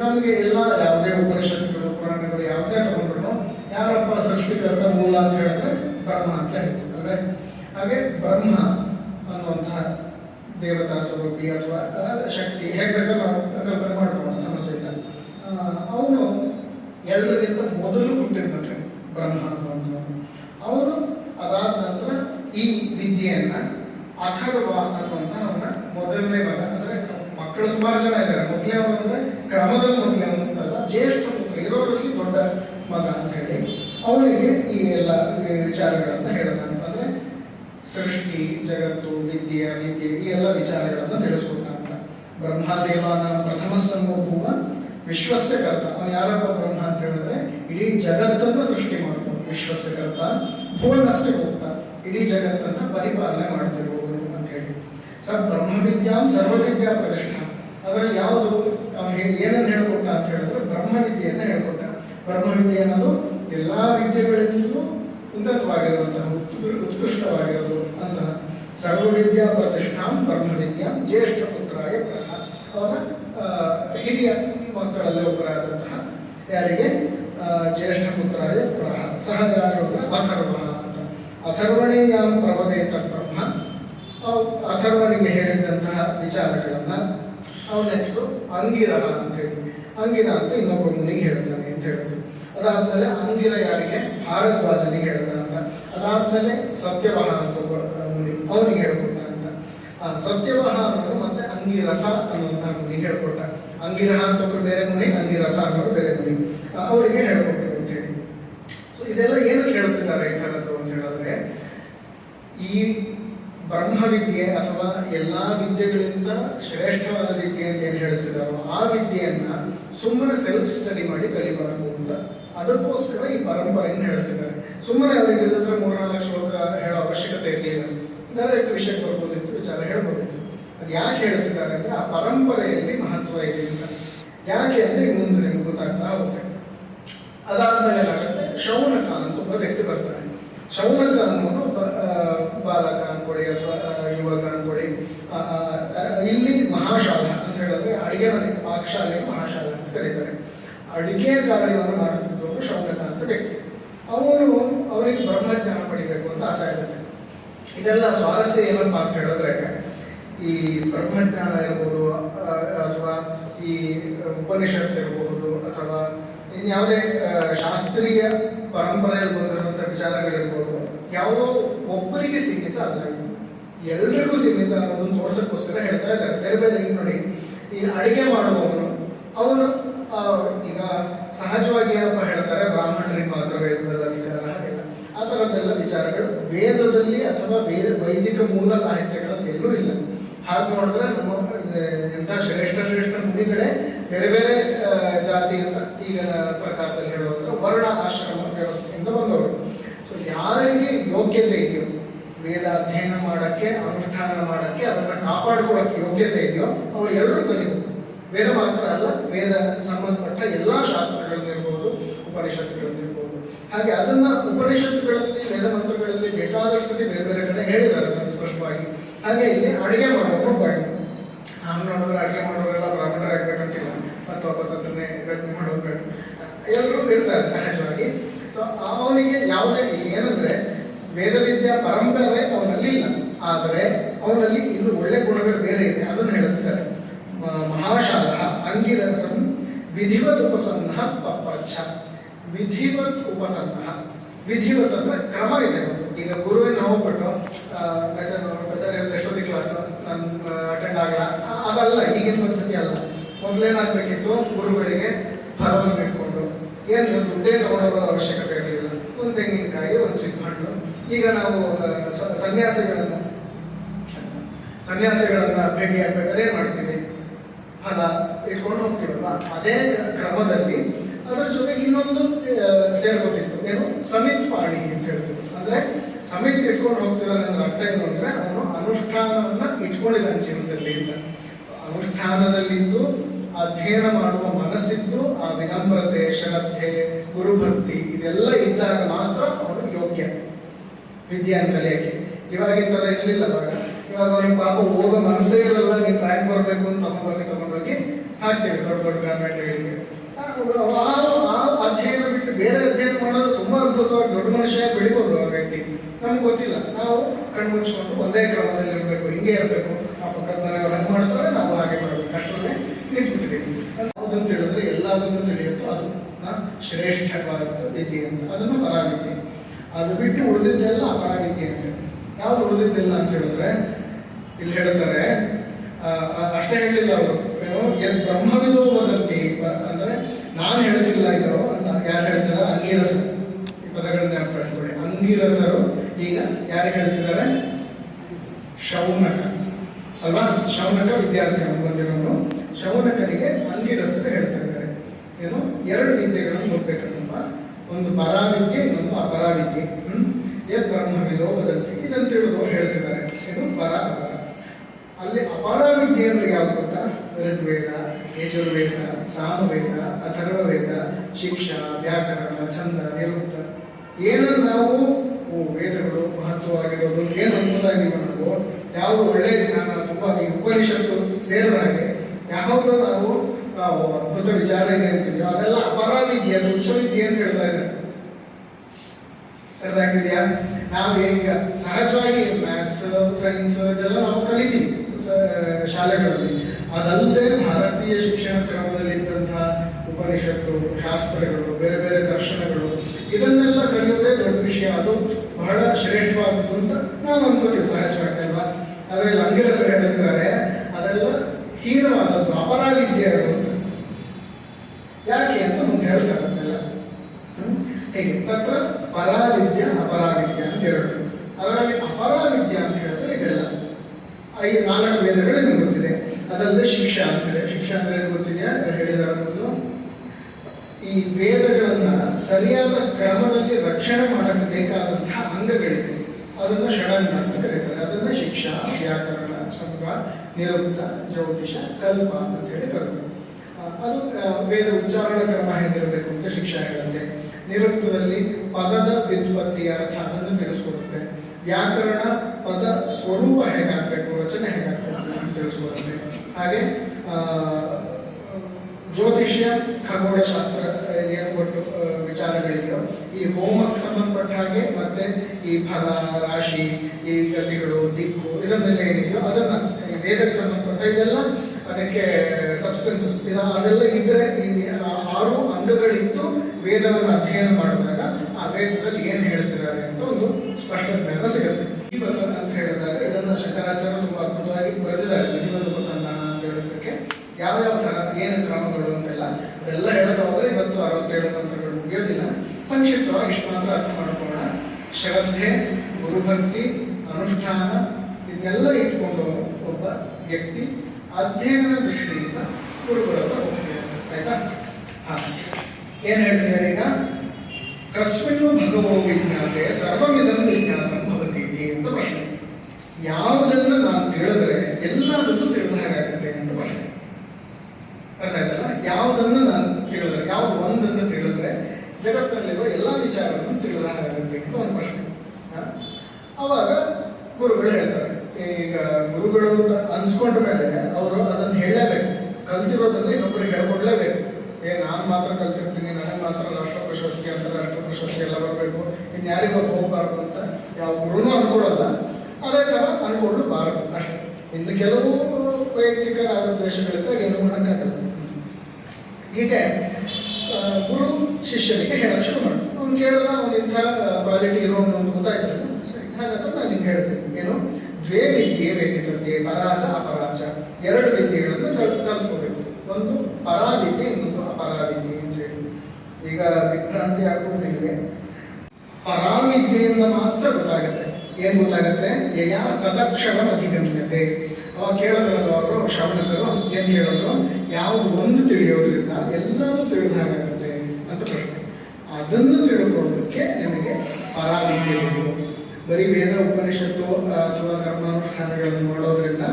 ನಮಗೆ ಎಲ್ಲ ಯಾವುದೇ ಉಪನಿಷತ್ತುಗಳು, ಪುರಾಣಗಳು ಯಾವುದೇ ತಗೊಂಡ್ರು ಯಾರಪ್ಪ ಸೃಷ್ಟಿಕರ್ತ ಮೂಲ ಅಂತ ಹೇಳಿದ್ರೆ ಬ್ರಹ್ಮ ಅಂತ ಅಲ್ವೇ? ಹಾಗೆ ಬ್ರಹ್ಮ ಅನ್ನುವಂತಹ ದೇವತಾ ಸ್ವರೂಪಿ ಅಥವಾ ಶಕ್ತಿ ಹೇಗೆ ಬೇಕಾದ್ರೂ ಕಲ್ಪನೆ ಮಾಡ್ಕೊಳ್ಳೋಣ ಸಮಸ್ಯೆ ಇಲ್ಲ ಅವನು ಎಲ್ಲರಿಗಿಂತ ಮೊದಲು ಹುಟ್ಟಿರ್ಬೇಕು ಬ್ರಹ್ಮ ಅನ್ನುವಂಥವನು. ಅವನು ಅದಾದ ನಂತರ ಈ ವಿದ್ಯೆಯನ್ನ ಅಥರ್ವ ಅನ್ನುವಂಥ ಅವನ ಮೊದಲನೇ ಮಗ ಅಂದ್ರೆ ಮಕ್ಕಳು ಸುಮಾರು ಜನ ಇದ್ದಾರೆ. ಮೊದಲೇ ಅವನು ಅಂದ್ರೆ ಕ್ರಮದಲ್ಲಿ ಮೊದಲೇ ಅವನು ಅಂತಲ್ಲ, ಜ್ಯೇಷ್ಠ ಪುತ್ರ, ಇರೋರಲ್ಲಿ ದೊಡ್ಡ ಮಗ ಅಂತ ಹೇಳಿ ಅವನಿಗೆ ಈ ಎಲ್ಲ ವಿಚಾರಗಳನ್ನು ವಿಚಾರಗಳನ್ನ ಹೇಳಿದ ಅಂತಂದ್ರೆ ಸೃಷ್ಟಿ, ಜಗತ್ತು, ವಿದ್ಯೆ ಅವಿದ್ಯೆ ಈ ಎಲ್ಲ ವಿಚಾರಗಳನ್ನು ತಿಳಿಸ್ಕೊಟ್ಟ ಅಂತ ಬ್ರಹ್ಮದೇವನ ಪ್ರಥಮ ಸಮೂಹ ವಿಶ್ವಸ್ಯ ಕರ್ತ. ಅವನು ಯಾರಪ್ಪ ಬ್ರಹ್ಮ ಅಂತ ಹೇಳಿದ್ರೆ, ಇಡೀ ಜಗತ್ತನ್ನು ಸೃಷ್ಟಿ ಮಾಡ್ತಾನೆ. ವಿಶ್ವಸ್ಯ ಕರ್ತ, ಭುವನಸ್ಯ ಹೋಗ್ತ ಇಡೀ ಜಗತ್ತನ್ನ ಪರಿಪಾಲನೆ ಮಾಡ್ತಿರುವವನು ಅಂತ ಹೇಳಿ. ಸರ್, ಬ್ರಹ್ಮವಿದ್ಯಾಂ ಸರ್ವವಿದ್ಯಾ ಪ್ರತಿಷ್ಠಾ. ಅದರಲ್ಲಿ ಯಾವುದು? ಅವನು ಹೇಳಿ, ಏನನ್ನು ಹೇಳ್ಕೊಟ್ಟ ಅಂತ ಹೇಳಿದ್ರೆ, ಬ್ರಹ್ಮವಿದ್ಯೆಯನ್ನ ಹೇಳ್ಕೊಟ್ಟ ಬ್ರಹ್ಮವಿದ್ಯೆ ಅನ್ನೋದು ಎಲ್ಲಾ ವಿದ್ಯೆಗಳಿಂದಲೂ ಉನ್ನತವಾಗಿರುವಂತಹ ಉತ್ಕೃ- ಉತ್ಕೃಷ್ಟವಾಗಿರೋದು ಅಂತ ಸರ್ವವಿದ್ಯಾ ಪ್ರತಿಷ್ಠಾಂ ಬ್ರಹ್ಮವಿದ್ಯಾಂ ಜ್ಯೇಷ್ಠ ಪುತ್ರಾಯ ಪ್ರಹ ಅವನ ಹಿರಿಯ ಮಕ್ಕಳಲ್ಲಿ ಒಬ್ಬರಾದಂತಹ ಯಾರಿಗೆ? ಜ್ಯೇಷ್ಠ ಪುತ್ರಾಯ ಪ್ರಹ ಸಹ ಯಾರು ಅಂದ್ರೆ ಅಥರ್ವ ಅಂತ. ಅಥರ್ವಣೀಯಾಂ ಪ್ರವದೇತ ಬ್ರಹ್ಮ ಅವ್ ಅಥರ್ವನಿಗೆ ಹೇಳಿದಂತಹ ವಿಚಾರಗಳನ್ನು ಅವನ ಹೆಸರು ಅಂಗಿರ ಅಂತ ಹೇಳಿ. ಅಂಗಿರ ಅಂತ ಇನ್ನೊಬ್ಬ ಮುನಿಗೆ ಹೇಳ್ತಾನೆ ಅಂತ ಹೇಳಿದ್ರು ಅದಾದ್ಮೇಲೆ ಅಂಗಿರ ಯಾರಿಗೆ? ಭಾರದ್ವಾಜನಿಗೆ ಹೇಳಿದ ಅಂತ ಅದಾದ್ಮೇಲೆ ಸತ್ಯವಹ ಅಂತ ಒಬ್ಬ ಮುನಿ ಅವನಿಗೆ ಹೇಳ್ಕೊಟ್ಟ ಅಂತ. ಸತ್ಯವಹಾರರು ಮತ್ತೆ ಅಂಗಿರಸ ಅನ್ನುವಂತ ಮುನಿಗೆ ಹೇಳ್ಕೊಟ್ಟ. ಅಂಗಿರಹ ಅಂತ ಒಬ್ರು ಬೇರೆ ಮುನಿ, ಅಂಗಿರಸ ಅನ್ನೋರು ಬೇರೆ ಮುನಿ. ಅವರಿಗೆ ಹೇಳ್ಕೊಟ್ಟರು ಅಂತ ಹೇಳಿ. ಸೊ ಇದೆಲ್ಲ ಏನು ಹೇಳ್ತಿದ್ದಾರೆ ಈ ಥರದ್ದು ಅಂತ ಹೇಳಿದ್ರೆ, ಈ ಬ್ರಹ್ಮವಿದ್ಯೆ ಅಥವಾ ಎಲ್ಲ ವಿದ್ಯೆಗಳಿಂದ ಶ್ರೇಷ್ಠವಾದ ವಿದ್ಯೆ ಅಂತ ಏನು ಹೇಳ್ತಿದ್ದಾರೋ ಆ ವಿದ್ಯೆಯನ್ನ ಸುಮ್ಮನೆ ಸೆಲ್ಫ್ ಸ್ಟಡಿ ಮಾಡಿ ಕಲಿಬಾರದು ಅಂತ. ಅದಕ್ಕೋಸ್ಕರ ಈ ಪರಂಪರೆಯನ್ನು ಹೇಳ್ತಿದ್ದಾರೆ. ಸುಮ್ಮನೆ ಅವರಿಗೆ ಮೂರ್ನಾಲ್ಕು ಶ್ಲೋಕ ಹೇಳೋ ಅವಶ್ಯಕತೆ ಇರಲಿಲ್ಲ. ಡೈರೆಕ್ಟ್ ವಿಷಯಕ್ಕೆ ಬರ್ಬೋದಿತ್ತು ವಿಚಾರ ಹೇಳ್ಬೋದಿತ್ತು. ಅದು ಯಾಕೆ ಹೇಳ್ತಿದ್ದಾರೆ ಅಂದರೆ, ಆ ಪರಂಪರೆಯಲ್ಲಿ ಮಹತ್ವ ಇದೆ ಅಂತ. ಯಾಕೆ ಅಂದರೆ ಮುಂದೆ ನಿಮ್ಗೆ ಗೊತ್ತಾಗ್ತಾ ಹೋಗುತ್ತೆ. ಅದಾದ್ಮೇಲೆ ಏನಾಗುತ್ತೆ ಶೌನಕ ಅಂತ ಒಬ್ಬ ವ್ಯಕ್ತಿ ಬರ್ತಾನೆ. ಶೌನಕ ಅನ್ನೋನು ಬಾಲಕ ಅನ್ಕೊಳ್ಳಿ ಅಥವಾ ಯುವಕ ಅನ್ಕೊಳ್ಳಿ. ಇಲ್ಲಿ ಮಹಾಶಾಲ ಅಂತ ಹೇಳಿದ್ರೆ ಅಡುಗೆ ಮನೆ ಪಾಕಶಾಲೆ ಮಹಾಶಾಲ ಅಂತ ಕರೀತಾರೆ. ಅಡಿಗೆ ಕಾರ್ಯವನ್ನು ಮಾಡುತ್ತಿದ್ದವನು ಶೌನಕ ಅಂತ ವ್ಯಕ್ತಿ. ಅವನು, ಅವನಿಗೆ ಬ್ರಹ್ಮಜ್ಞಾನ ಪಡಿಬೇಕು ಅಂತ ಆಸೆ ಇರುತ್ತೆ. ಇದೆಲ್ಲ ಸ್ವಾರಸ್ಯ ಏನಪ್ಪ ಅಂತ ಹೇಳಿದ್ರೆ, ಈ ಬ್ರಹ್ಮಜ್ಞಾನ ಇರ್ಬೋದು ಅಥವಾ ಈ ಉಪನಿಷತ್ ಇರಬಹುದು ಅಥವಾ ಇನ್ಯಾವುದೇ ಶಾಸ್ತ್ರೀಯ ಪರಂಪರೆಯಲ್ಲಿ ಬಂದಿರುವಂಥ ವಿಚಾರಗಳಿರ್ಬೋದು, ಯಾವುದೋ ಒಬ್ಬರಿಗೆ ಸೀಮಿತ ಅಲ್ಲ. ಎಲ್ರಿಗೂ ಸೀಮಿತ ಅನ್ನೋದನ್ನು ತೋರಿಸೋಕ್ಕೋಸ್ಕರ ಹೇಳ್ತಾ ಇದ್ದಾರೆ ಬೇರೆ ಬೇರೆ ಈಗ ನೋಡಿ, ಈ ಅಡಿಗೆ ಮಾಡುವವನು, ಅವನು ಈಗ ಸಹಜವಾಗಿ ಏನಪ್ಪ ಹೇಳ್ತಾರೆ, ಬ್ರಾಹ್ಮಣರಿಗೆ ಮಾತ್ರವೇ ಇದ್ದಲ್ಲ ಅಧಿಕಾರ ಆ ಥರದ್ದೆಲ್ಲ ವಿಚಾರಗಳು ವೇದದಲ್ಲಿ ಅಥವಾ ವೇದ ವೈದಿಕ ಮೂಲ ಸಾಹಿತ್ಯಗಳಲ್ಲಿ ಎಲ್ಲೂ ಇಲ್ಲ. ಹಾಗೆ ನೋಡಿದ್ರೆ ನಮ್ಮ ಇಂಥ ಶ್ರೇಷ್ಠ ಶ್ರೇಷ್ಠ ಮುನಿಗಳೇ ಬೇರೆ ಬೇರೆ ಜಾತಿಯಿಂದ ಈಗಿನ ಪ್ರಕಾರದಲ್ಲಿ ಹೇಳೋದ್ರೆ ವರ್ಣ ಆಶ್ರಮ ವ್ಯವಸ್ಥೆಯಿಂದ ಬಂದವರು. ಸೊ ಯಾರಿಗೆ ಯೋಗ್ಯತೆ ಇದೆಯೋ ವೇದ ಅಧ್ಯಯನ ಮಾಡಕ್ಕೆ, ಅನುಷ್ಠಾನ ಮಾಡೋಕ್ಕೆ, ಅದನ್ನು ಕಾಪಾಡಿಕೊಳ್ಳೋಕ್ಕೆ ಯೋಗ್ಯತೆ ಇದೆಯೋ, ಅವರು ಎಲ್ಲರೂ ಕಲಿಬೇಕು. ವೇದ ಮಾತ್ರ ಅಲ್ಲ, ವೇದ ಸಂಬಂಧಪಟ್ಟ ಎಲ್ಲ ಶಾಸ್ತ್ರಗಳನ್ನಿರ್ಬೋದು ಉಪನಿಷತ್ತುಗಳನ್ನಿರ್ಬೋದು ಹಾಗೆ ಅದನ್ನ ಉಪನಿಷತ್ತುಗಳಲ್ಲಿ ವೇದ ಮಂತ್ರಗಳಲ್ಲಿ ಬೇಕಾದಷ್ಟು ಬೇರೆ ಬೇರೆ ಕಡೆ ಹೇಳಿದ್ದಾರೆ ಸ್ಪಷ್ಟವಾಗಿ. ಹಾಗೆ ಇಲ್ಲಿ ಅಡುಗೆ ಮಾಡೋದು ಒಬ್ಬ ನಾನು ನೋಡಿದ್ರೆ ಅಡುಗೆ ಮಾಡೋರೆಲ್ಲ ಬ್ರಾಹ್ಮಣರಾಗಬೇಕಂತಿಲ್ಲ ಮತ್ತು ಅದನ್ನೇ ಗತಿ ಮಾಡೋದು ಬೇಡ ಎಲ್ಲರೂ ಇರ್ತಾರೆ ಸಹಜವಾಗಿ. ಸೊ ಅವನಿಗೆ ಯಾವುದೇ ಏನಂದ್ರೆ ಏನಂದ್ರೆ ವೇದವಿದ್ಯಾ ಪರಂಪರೆ ಅವನಲ್ಲಿ ಇಲ್ಲ. ಆದರೆ ಅವನಲ್ಲಿ ಇನ್ನು ಒಳ್ಳೆ ಗುಣಗಳು ಬೇರೆ ಇದೆ. ಅದನ್ನು ಹೇಳುತ್ತಿದ್ದಾರೆ ಮಹಾಶಾಲ ಅಂಗಿರಸಂ ವಿಧಿವತ್ ಉಪಸನ್ನ ಪಪ್ಪಚ್ಚ ವಿಧಿವತ್ ಉಪಸಂತ ವಿಧಿವತ್ ಅಂದ್ರೆ ಕ್ರಮ ಇದೆ. ಈಗ ಗುರುವಿನ ಹೋಗ್ಬಿಟ್ಟು ಮೆಸೇಜ್ ಮೆಸೇಜ್ ಎಷ್ಟೊತ್ತಿ ಕ್ಲಾಸ್ ನಾನು ಅಟೆಂಡ್ ಆಗಲ್ಲ. ಅದಲ್ಲ, ಈಗಿನ ಪದ್ಧತಿ ಅಲ್ಲ. ಮೊದಲೇನಾಗಬೇಕಿತ್ತು ಗುರುಗಳಿಗೆ ಫಲವನ್ನು ಇಟ್ಕೊಂಡು. ಏನು ದುಡ್ಡೇ ತಗೊಂಡೋಗೋ ಅವಶ್ಯಕತೆ ಇರಲಿಲ್ಲ. ಒಂದು ತೆಂಗಿನಕಾಯಿ, ಒಂದು ಚಿಕ್ಕ ಹಣ್ಣು ಈಗ ನಾವು ಸನ್ಯಾಸಿಗಳನ್ನ ಸನ್ಯಾಸಿಗಳನ್ನ ಭೇಟಿ ಆಗ್ಬೇಕಾದ್ರೆ ಏನ್ ಮಾಡ್ತೀವಿ ಫಲ ಇಟ್ಕೊಂಡು ಹೋಗ್ತೀವಲ್ಲ ಅದೇ ಕ್ರಮದಲ್ಲಿ ಅದರ ಜೊತೆಗೆ ಇನ್ನೊಂದು ಸೇರ್ಕೊತಿತ್ತು ಏನು? ಸಮಿತ್ ಪಾಣಿ ಅಂತ ಹೇಳ್ತಿತ್ತು ಅಂದ್ರೆ ಸಮಿತ್ ಇಟ್ಕೊಂಡು ಹೋಗ್ತಿರೋ ಅಂದ್ರೆ ಅರ್ಥ ಏನು ಅಂದ್ರೆ ಅವನು ಅನುಷ್ಠಾನವನ್ನ ಇಟ್ಕೊಂಡಿದ್ದಾನೆ ಜೀವನದಲ್ಲಿ ಅಂತ. ಅನುಷ್ಠಾನದಲ್ಲಿದ್ದು ಅಧ್ಯಯನ ಮಾಡುವ ಮನಸ್ಸಿದ್ದು, ಆ ವಿನಮ್ರತೆ, ಶ್ರದ್ಧೆ, ಗುರುಭಕ್ತಿ, ಇದೆಲ್ಲ ಇದ್ದಾಗ ಮಾತ್ರ ಅವನು ಯೋಗ್ಯ. ವಿದ್ಯಾನ್ ಕಲಿಯಕ್ಕೆ ಇವಾಗ ಈ ತರ ಇರ್ಲಿಲ್ಲ ಅವಾಗ. ಇವಾಗ ಅವ್ರಿಗೆ ಪಾಪ ಹೋಗೋ ಮನಸ್ಸೇ ಇರಲ್ಲ ನೀವು ಬ್ಯಾಂಕ್ ಬರಬೇಕು ಅಂತ ತಗೊಂಡೋಗಿ ತಗೊಂಡೋಗಿ ಹಾಕ್ತೀವಿ, ದೊಡ್ಡ ದೊಡ್ಡ ಕಾನ್ವೆಂಟ್ಗಳಿಗೆ ಆ ಅಧ್ಯಯನ ಬಿಟ್ಟು ಬೇರೆ ಅಧ್ಯಯನ ಮಾಡೋದು ತುಂಬಾ ಅದ್ಭುತವಾಗಿ ದೊಡ್ಡ ಮನುಷ್ಯ ಬೆಳಿಬೋದು ಆ ವ್ಯಕ್ತಿ. ನಮ್ಗೆ ಗೊತ್ತಿಲ್ಲ. ನಾವು ಕಣ್ಮುಚ್ಕೊಂಡು ಒಂದೇ ಕ್ರಮದಲ್ಲಿ ಇರಬೇಕು, ಹಿಂಗೆ ಇರಬೇಕು. ಆ ಪಕ್ಕದ ಮನೆಯವರು ಹಂಗೆ ಮಾಡ್ತಾರೆ, ನಾವು ಹಾಗೆ ಮಾಡಬೇಕು. ಅಷ್ಟರಲ್ಲೇ ನಿಂತ್ಬಿಟ್ಟಿದ್ದೀವಿ. ಯಾವುದನ್ನು ತಿಳಿದ್ರೆ ಎಲ್ಲದನ್ನು ತಿಳಿಯುತ್ತೋ. ಅದು ಶ್ರೇಷ್ಠವಾದ ವಿದ್ಯೆ ಅಂತ. ಅದನ್ನು ಪರಾವಿದ್ಯೆ. ಅದು ಬಿಟ್ಟು ಉಳಿದಿದ್ದೆಲ್ಲ ಪರಾವಿದ್ಯೆ ಅಂತ. ಯಾವ್ದು ಉಳಿದಿದ್ದಿಲ್ಲ ಅಂತ ಹೇಳಿದ್ರೆ, ಇಲ್ಲಿ ಹೇಳ್ತಾರೆ ಅಷ್ಟೇ ಹೇಳಿಲ್ಲ ಅವರು. ಏನು? ಬ್ರಹ್ಮವಿದೋ ವದಂತಿ. ಅಂದ್ರೆ ನಾನು ಹೇಳುತ್ತಿಲ್ಲ ಇದು ಅಂತ ಯಾರು ಹೇಳ್ತಿದ್ದಾರೆ? ಅಂಗೀರಸರು. ಈ ಪದಗಳನ್ನ ಪಡ್ಕೊಳ್ಳಿ ಅಂಗೀರಸರು, ಈಗ ಯಾರು ಹೇಳ್ತಿದ್ದಾರೆ? ಶೌನಕ. ಅಲ್ವಾ? ಶೌನಕ ವಿದ್ಯಾರ್ಥಿ ಬಂದಿರೋನು ಶೌನಕನಿಗೆ ಅಂಗೀರಸರು ಹೇಳ್ತಾ ಇದ್ದಾರೆ. ಏನು? ಎರಡು ವಿದ್ಯೆಗಳನ್ನು ಹೋಗ್ಬೇಕಂತಮ್ಮ ಒಂದು ಪರಾವಿದ್ಯೆ, ಇನ್ನೊಂದು ಅಪರಾವಿದ್ಯೆ. ಹ್ಮ್? ಏನ್ ಬ್ರಹ್ಮವಿದೋ ವದಂತಿ. ಇದನ್ನು ತಿಳಿದು ಹೇಳ್ತಿದ್ದಾರೆ. ಏನು? ಪರ ಅಪರಾವಿದ್ಯೆ ಯಾವ್ದು ಗೊತ್ತಾ ಋಗ್ವೇದ, ಯಜುರ್ವೇದ, ಸಾಮವೇದ, ಅಥರ್ವವೇದ, ಶಿಕ್ಷ, ವ್ಯಾಕರಣ, ಛಂದ, ನಿರುಕ್ತ. ಏನನ್ನು ನಾವು ವೇದಗಳು ಮಹತ್ವವಾಗಿರೋದು, ಏನು ಅನ್ಬೋದಾಗಿವ ನಾವು ಯಾವುದು ಒಳ್ಳೆಯ ಜ್ಞಾನ, ತುಂಬಾ ಈ ಉಪನಿಷತ್ತು ಸೇರಿದ ಹಾಗೆ, ಯಾವುದೋ ನಾವು ಅದ್ಭುತ ವಿಚಾರ ಇದೆ ಅಂತಿದ್ಯೋ, ಅದೆಲ್ಲ ಅಪರಾವಿದ್ಯೆ ಅದು ಉಚ್ಚವಿದ್ಯೆ ಅಂತ ಹೇಳ್ತಾ ಇದ್ದಾರೆ. ಸರಿದಾಗ್ತಿದ್ಯಾ? ನಾವು ಈಗ ಸಹಜವಾಗಿ ಮ್ಯಾಥ್ಸ್ ಸೈನ್ಸ್ ಇದೆಲ್ಲ ನಾವು ಕಲಿತೀವಿ. ಶಾಲೆಗಳಲ್ಲಿ. ಅದಲ್ಲದೆ ಭಾರತೀಯ ಶಿಕ್ಷಣ ಕ್ರಮದಲ್ಲಿ ಇದ್ದಂತಹ ಉಪನಿಷತ್ತು, ಶಾಸ್ತ್ರಗಳು, ಬೇರೆ ಬೇರೆ ದರ್ಶನಗಳು, ಇದನ್ನೆಲ್ಲ ಕಲಿಯೋದೇ ದೊಡ್ಡ ವಿಷಯ. ಅದು ಬಹಳ ಶ್ರೇಷ್ಠವಾದದ್ದು ಅಂತ ನಾವು ಅನ್ಕೋತೀವಿ ಅಲ್ವಾ? ಆದರೆ ಇಲ್ಲಿ ಅಂಗಿರಸರು ಹೇಳ್ತಿದ್ದಾರೆ ಅದೆಲ್ಲ ಹೀನವಾದದ್ದು, ಅಪರಾಧ ಅಂತ ಯಾಕೆ ಅಂತ ಮುಂದೆ ಹೇಳ್ತಾರೆ ಅದನ್ನೆಲ್ಲ ಹ್ಮ್? ಹೇಗೆ ತತ್ರ ಪರಾವಿದ್ಯ ಅಪರಾವಿದ್ಯ ಅಂತ ಎರಡು ಅದರಲ್ಲಿ ಅಪರಾವಿದ್ಯ ಅಂತ ಹೇಳಿದ್ರೆ ಇದೆಲ್ಲ ಐದು ನಾಲ್ಕು ವೇದಗಳು ನಿಮ್ಗೆ ಗೊತ್ತಿದೆ ಅದಲ್ಲದೆ ಶಿಕ್ಷಾ ಅಂತಾರೆ ಶಿಕ್ಷಾ ಅಂದ್ರೆ ಏನು ಗೊತ್ತಿದೆಯಾ? ಹೇಳಿದಾರೆ ಮೊದಲು. ಈ ವೇದಗಳನ್ನ ಸರಿಯಾದ ಕ್ರಮದಲ್ಲಿ ರಕ್ಷಣೆ ಮಾಡಕ್ಕೆ ಬೇಕಾದಂತಹ ಅಂಗಗಳಿದೆ ಅದನ್ನ ಷಡಂಗ ಅಂತ ಕರೀತಾರೆ. ಅದನ್ನ ಶಿಕ್ಷಾ, ವ್ಯಾಕರಣ, ಸಂಘ, ನಿರುಕ್ತ, ಜ್ಯೋತಿಷ, ಕಲ್ಪ ಅಂತ ಹೇಳಿ ಕರೀತಾರೆ. ಅದು ವೇದ ಉಚ್ಚಾರಣ ಕ್ರಮ ಹೇಗಿರಬೇಕು ಅಂತ ಶಿಕ್ಷಾ ಹೇಳುತ್ತೆ. ನಿರುಕ್ತದಲ್ಲಿ ಪದದ ವ್ಯುತ್ಪತ್ತಿ ಅರ್ಥ ಅದನ್ನು ತಿಳಿಸ್ಕೊಡುತ್ತೆ. ವ್ಯಾಕರಣ ಪದ ಸ್ವರೂಪ ಹೇಗಾಗಬೇಕು ರಚನೆ ಹೇಗಾಗಬೇಕು ಅಂತ ತಿಳಿಸ್ಕೊಡುತ್ತೆ. ಹಾಗೆ ಜ್ಯೋತಿಷ್ಯ, ಖಗೋಳಶಾಸ್ತ್ರ ಏನು ಕೊಟ್ಟು ವಿಚಾರಗಳಿದೆಯೋ ಈ ಹೋಮಕ್ಕೆ ಸಂಬಂಧಪಟ್ಟ ಹಾಗೆ, ಮತ್ತೆ ಈ ಫಲ, ರಾಶಿ, ಈ ಗತಿಗಳು, ದಿಕ್ಕು, ಇದನ್ನೆಲ್ಲ ಏನಿದೆಯೋ ಅದನ್ನ ವೇದಕ್ಕೆ ಸಂಬಂಧಪಟ್ಟ ಇದೆಲ್ಲ ಅದಕ್ಕೆ ಸಬ್ಸ್ಟೆನ್ಸಸ್ ಅದೆಲ್ಲ ಇದ್ರೆ ಆರು ಅಂಗಗಳಿತ್ತು ವೇದವನ್ನು ಅಧ್ಯಯನ ಮಾಡಿದಾಗ ಆ ವೇದದಲ್ಲಿ ಏನು ಹೇಳ್ತಿದ್ದಾರೆ ಅಂತ ಒಂದು ಸ್ಪಷ್ಟ ಜ್ಞಾನ ಸಿಗುತ್ತೆ. ಈ ಅಂತ ಹೇಳಿದಾಗ ಇದನ್ನು ಶಂಕರಾಚಾರ್ಯ ತುಂಬಾ ಅದ್ಭುತವಾಗಿ ಬರೆದಿದ್ದಾರೆ. ಹೇಳೋದಕ್ಕೆ ಯಾವ ಯಾವ ತರ ಏನು ಕ್ರಮಗಳು ಅಂತೆಲ್ಲ ಅದೆಲ್ಲ ಹೇಳ್ತಾ ಹೋದ್ರೆ ಇವತ್ತು ಅರವತ್ತೇಳು ಮಂತ್ರಗಳು ಮುಗಿಯೋದಿಲ್ಲ. ಸಂಕ್ಷಿಪ್ತವಾಗಿ ಇಷ್ಟು ಮಾತ್ರ ಅರ್ಥ ಮಾಡ್ಕೊಳ್ಳೋಣ. ಶ್ರದ್ಧೆ, ಗುರುಭಕ್ತಿ, ಅನುಷ್ಠಾನ, ಇದನ್ನೆಲ್ಲ ಇಟ್ಕೊಂಡು ಒಬ್ಬ ವ್ಯಕ್ತಿ ಅಧ್ಯಯನ ದೃಷ್ಟಿಯಿಂದ ಗುರುಗಳ ಆಯ್ತಾ? ಏನು ಏನ್ ಹೇಳ್ತಿದ್ದಾರೆ ಈಗ? ಕಸ್ಮಿನ್ನು ಭಗವೋ ವಿಜ್ಞಾತೆ ಸರ್ವವಿದಂ ವಿಜ್ಞಾತಂ ಭವತಿ ಇತಿ ಅಂತ ಪ್ರಶ್ನೆ. ಯಾವುದನ್ನು ನಾನು ತಿಳಿದ್ರೆ ಎಲ್ಲದನ್ನು ತಿಳಿದ ಹಾಗಾಗುತ್ತೆ ಅಂತ ಪ್ರಶ್ನೆ ಅರ್ಥ ಆಯ್ತಲ್ಲ ಯಾವುದನ್ನು ನಾನು ತಿಳಿದ್ರೆ ಯಾವ್ದು ಒಂದನ್ನು ತಿಳಿದ್ರೆ ಜಗತ್ತಿನಲ್ಲಿರೋ ಎಲ್ಲ ವಿಚಾರವನ್ನು ತಿಳಿದಾಗುತ್ತೆ ಅಂತ ಒಂದು ಪ್ರಶ್ನೆ? ಅವಾಗ ಗುರುಗಳು ಹೇಳ್ತಾರೆ. ಈಗ ಗುರುಗಳು ಅಂತ ಅನ್ಸ್ಕೊಂಡ ಮೇಲೆ ಅವರು ಅದನ್ನು ಹೇಳಲೇಬೇಕು ಕಲ್ತಿರೋದನ್ನ ಇನ್ನೊಬ್ಬರಿಗೆ ಹೇಳ್ಕೊಡ್ಲೇಬೇಕು. ಏ, ನಾನು ಮಾತ್ರ ಕಲ್ತಿರ್ತೀನಿ, ನನಗೆ ಮಾತ್ರ ರಾಷ್ಟ್ರ ಪ್ರಶಸ್ತಿ ಅಂತಾರಾಷ್ಟ್ರ ಪ್ರಶಸ್ತಿ ಎಲ್ಲ ಬರಬೇಕು. ಇನ್ನು ಯಾರಿಗೂ ಅದು ಹೋಗ್ಬಾರ್ದು ಅಂತ ಯಾವ ಗುರುನೂ ಅನ್ಕೊಡಲ್ಲ. ಅದೇ ಥರ ಅನ್ಕೊಳ್ಳಬಾರದು ಅಷ್ಟೇ. ಇನ್ನು ಕೆಲವು ವೈಯಕ್ತಿಕ ರಾಗದ್ವೇಷಗಳಿಂದ ಏನು ಮಾಡೋಕ್ಕಾಗಲ್ಲ. ಹೀಗೆ ಗುರು ಶಿಷ್ಯನಿಗೆ ಹೇಳೋಕ್ಕೆ ಶುರು ಮಾಡು. ಅವ್ನು ಕೇಳಿದ ಅವ್ನು ಇಂಥ ಕ್ವಾಲಿಟಿ ಇರೋ ಅಂತ ಗೊತ್ತಾಯ್ತಲ್ಲ. ಸರಿ, ಹಾಗಾದ್ರೆ ನಾನು ನಿಮ್ಗೆ ಹೇಳ್ತೀನಿ. ಏನು? ದ್ವೇ ವಿದ್ಯೆ ವೇದಿತವ್ಯೆ ಪರಾಚ ಅಪರಾಚ ಎರಡು ವಿದ್ಯೆಗಳನ್ನು ಕಲ್ ಕಲ್ತ್ಕೋಬೇಕು. ಒಂದು ಪರಾವಿದ್ಯೆ, ಇನ್ನೊಂದು ಅಪರಾವಿದ್ಯೆ ಅಂತ ಹೇಳಿ. ಈಗ ವಿಭ್ರಾಂತಿ ಆಗುವುದಿಲ್ಲ ಪರಾವಿದ್ಯೆಯಿಂದ ಮಾತ್ರ ಗೊತ್ತಾಗುತ್ತೆ. ಏನ್ ಗೊತ್ತಾಗುತ್ತೆ? ಯಯಾ ತದಕ್ಷಣ ಅಧಿಗಮ್ಯತೆ ಅವಾಗ ಕೇಳೋದ್ರಲ್ಲ ಅವರು ಶ್ರವಣಕರು ಏನು ಕೇಳಿದ್ರು? ಯಾವುದು ಒಂದು ತಿಳಿಯೋದ್ರಿಂದ ಎಲ್ಲವೂ ತಿಳಿದ ಹಾಗಾಗುತ್ತೆ ಅಂತ ಪ್ರಶ್ನೆ. ಅದನ್ನು ತಿಳ್ಕೊಳ್ಳೋದಕ್ಕೆ ನಿಮಗೆ ಪರಾವಿದ್ಯೆಗಳು ಬರೀ ವೇದ, ಉಪನಿಷತ್ತು ಅಥವಾ ಕರ್ಮಾನುಷ್ಠಾನಗಳನ್ನು ಮಾಡೋದ್ರಿಂದ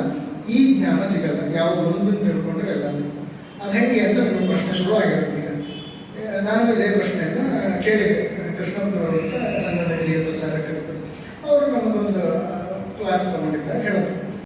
ಈ ಜ್ಞಾನ ಸಿಗಲ್ಲ. ಯಾವುದು ಒಂದನ್ನು ತಿಳ್ಕೊಂಡ್ರೆ ಎಲ್ಲ ಸಿಗುತ್ತೆ. ಅದು ಹೆಂಗೆ ಅಂತ ನಿಮ್ಮ ಪ್ರಶ್ನೆ ಶುರು ಆಗಿರುತ್ತೆ ಈಗ ನಾನು ಇದೇ ಪ್ರಶ್ನೆಯನ್ನು ಕೇಳಿದ್ದೆ. ಅಂತ ಸಂಘದ ಹಿರಿಯ ಕೇಳಿದ್ರು ಅವರು ನಮಗೊಂದು ಕ್ಲಾಸ್ ತಗೊಂಡಿದ್ದ ಹೇಳಿದ್ರು.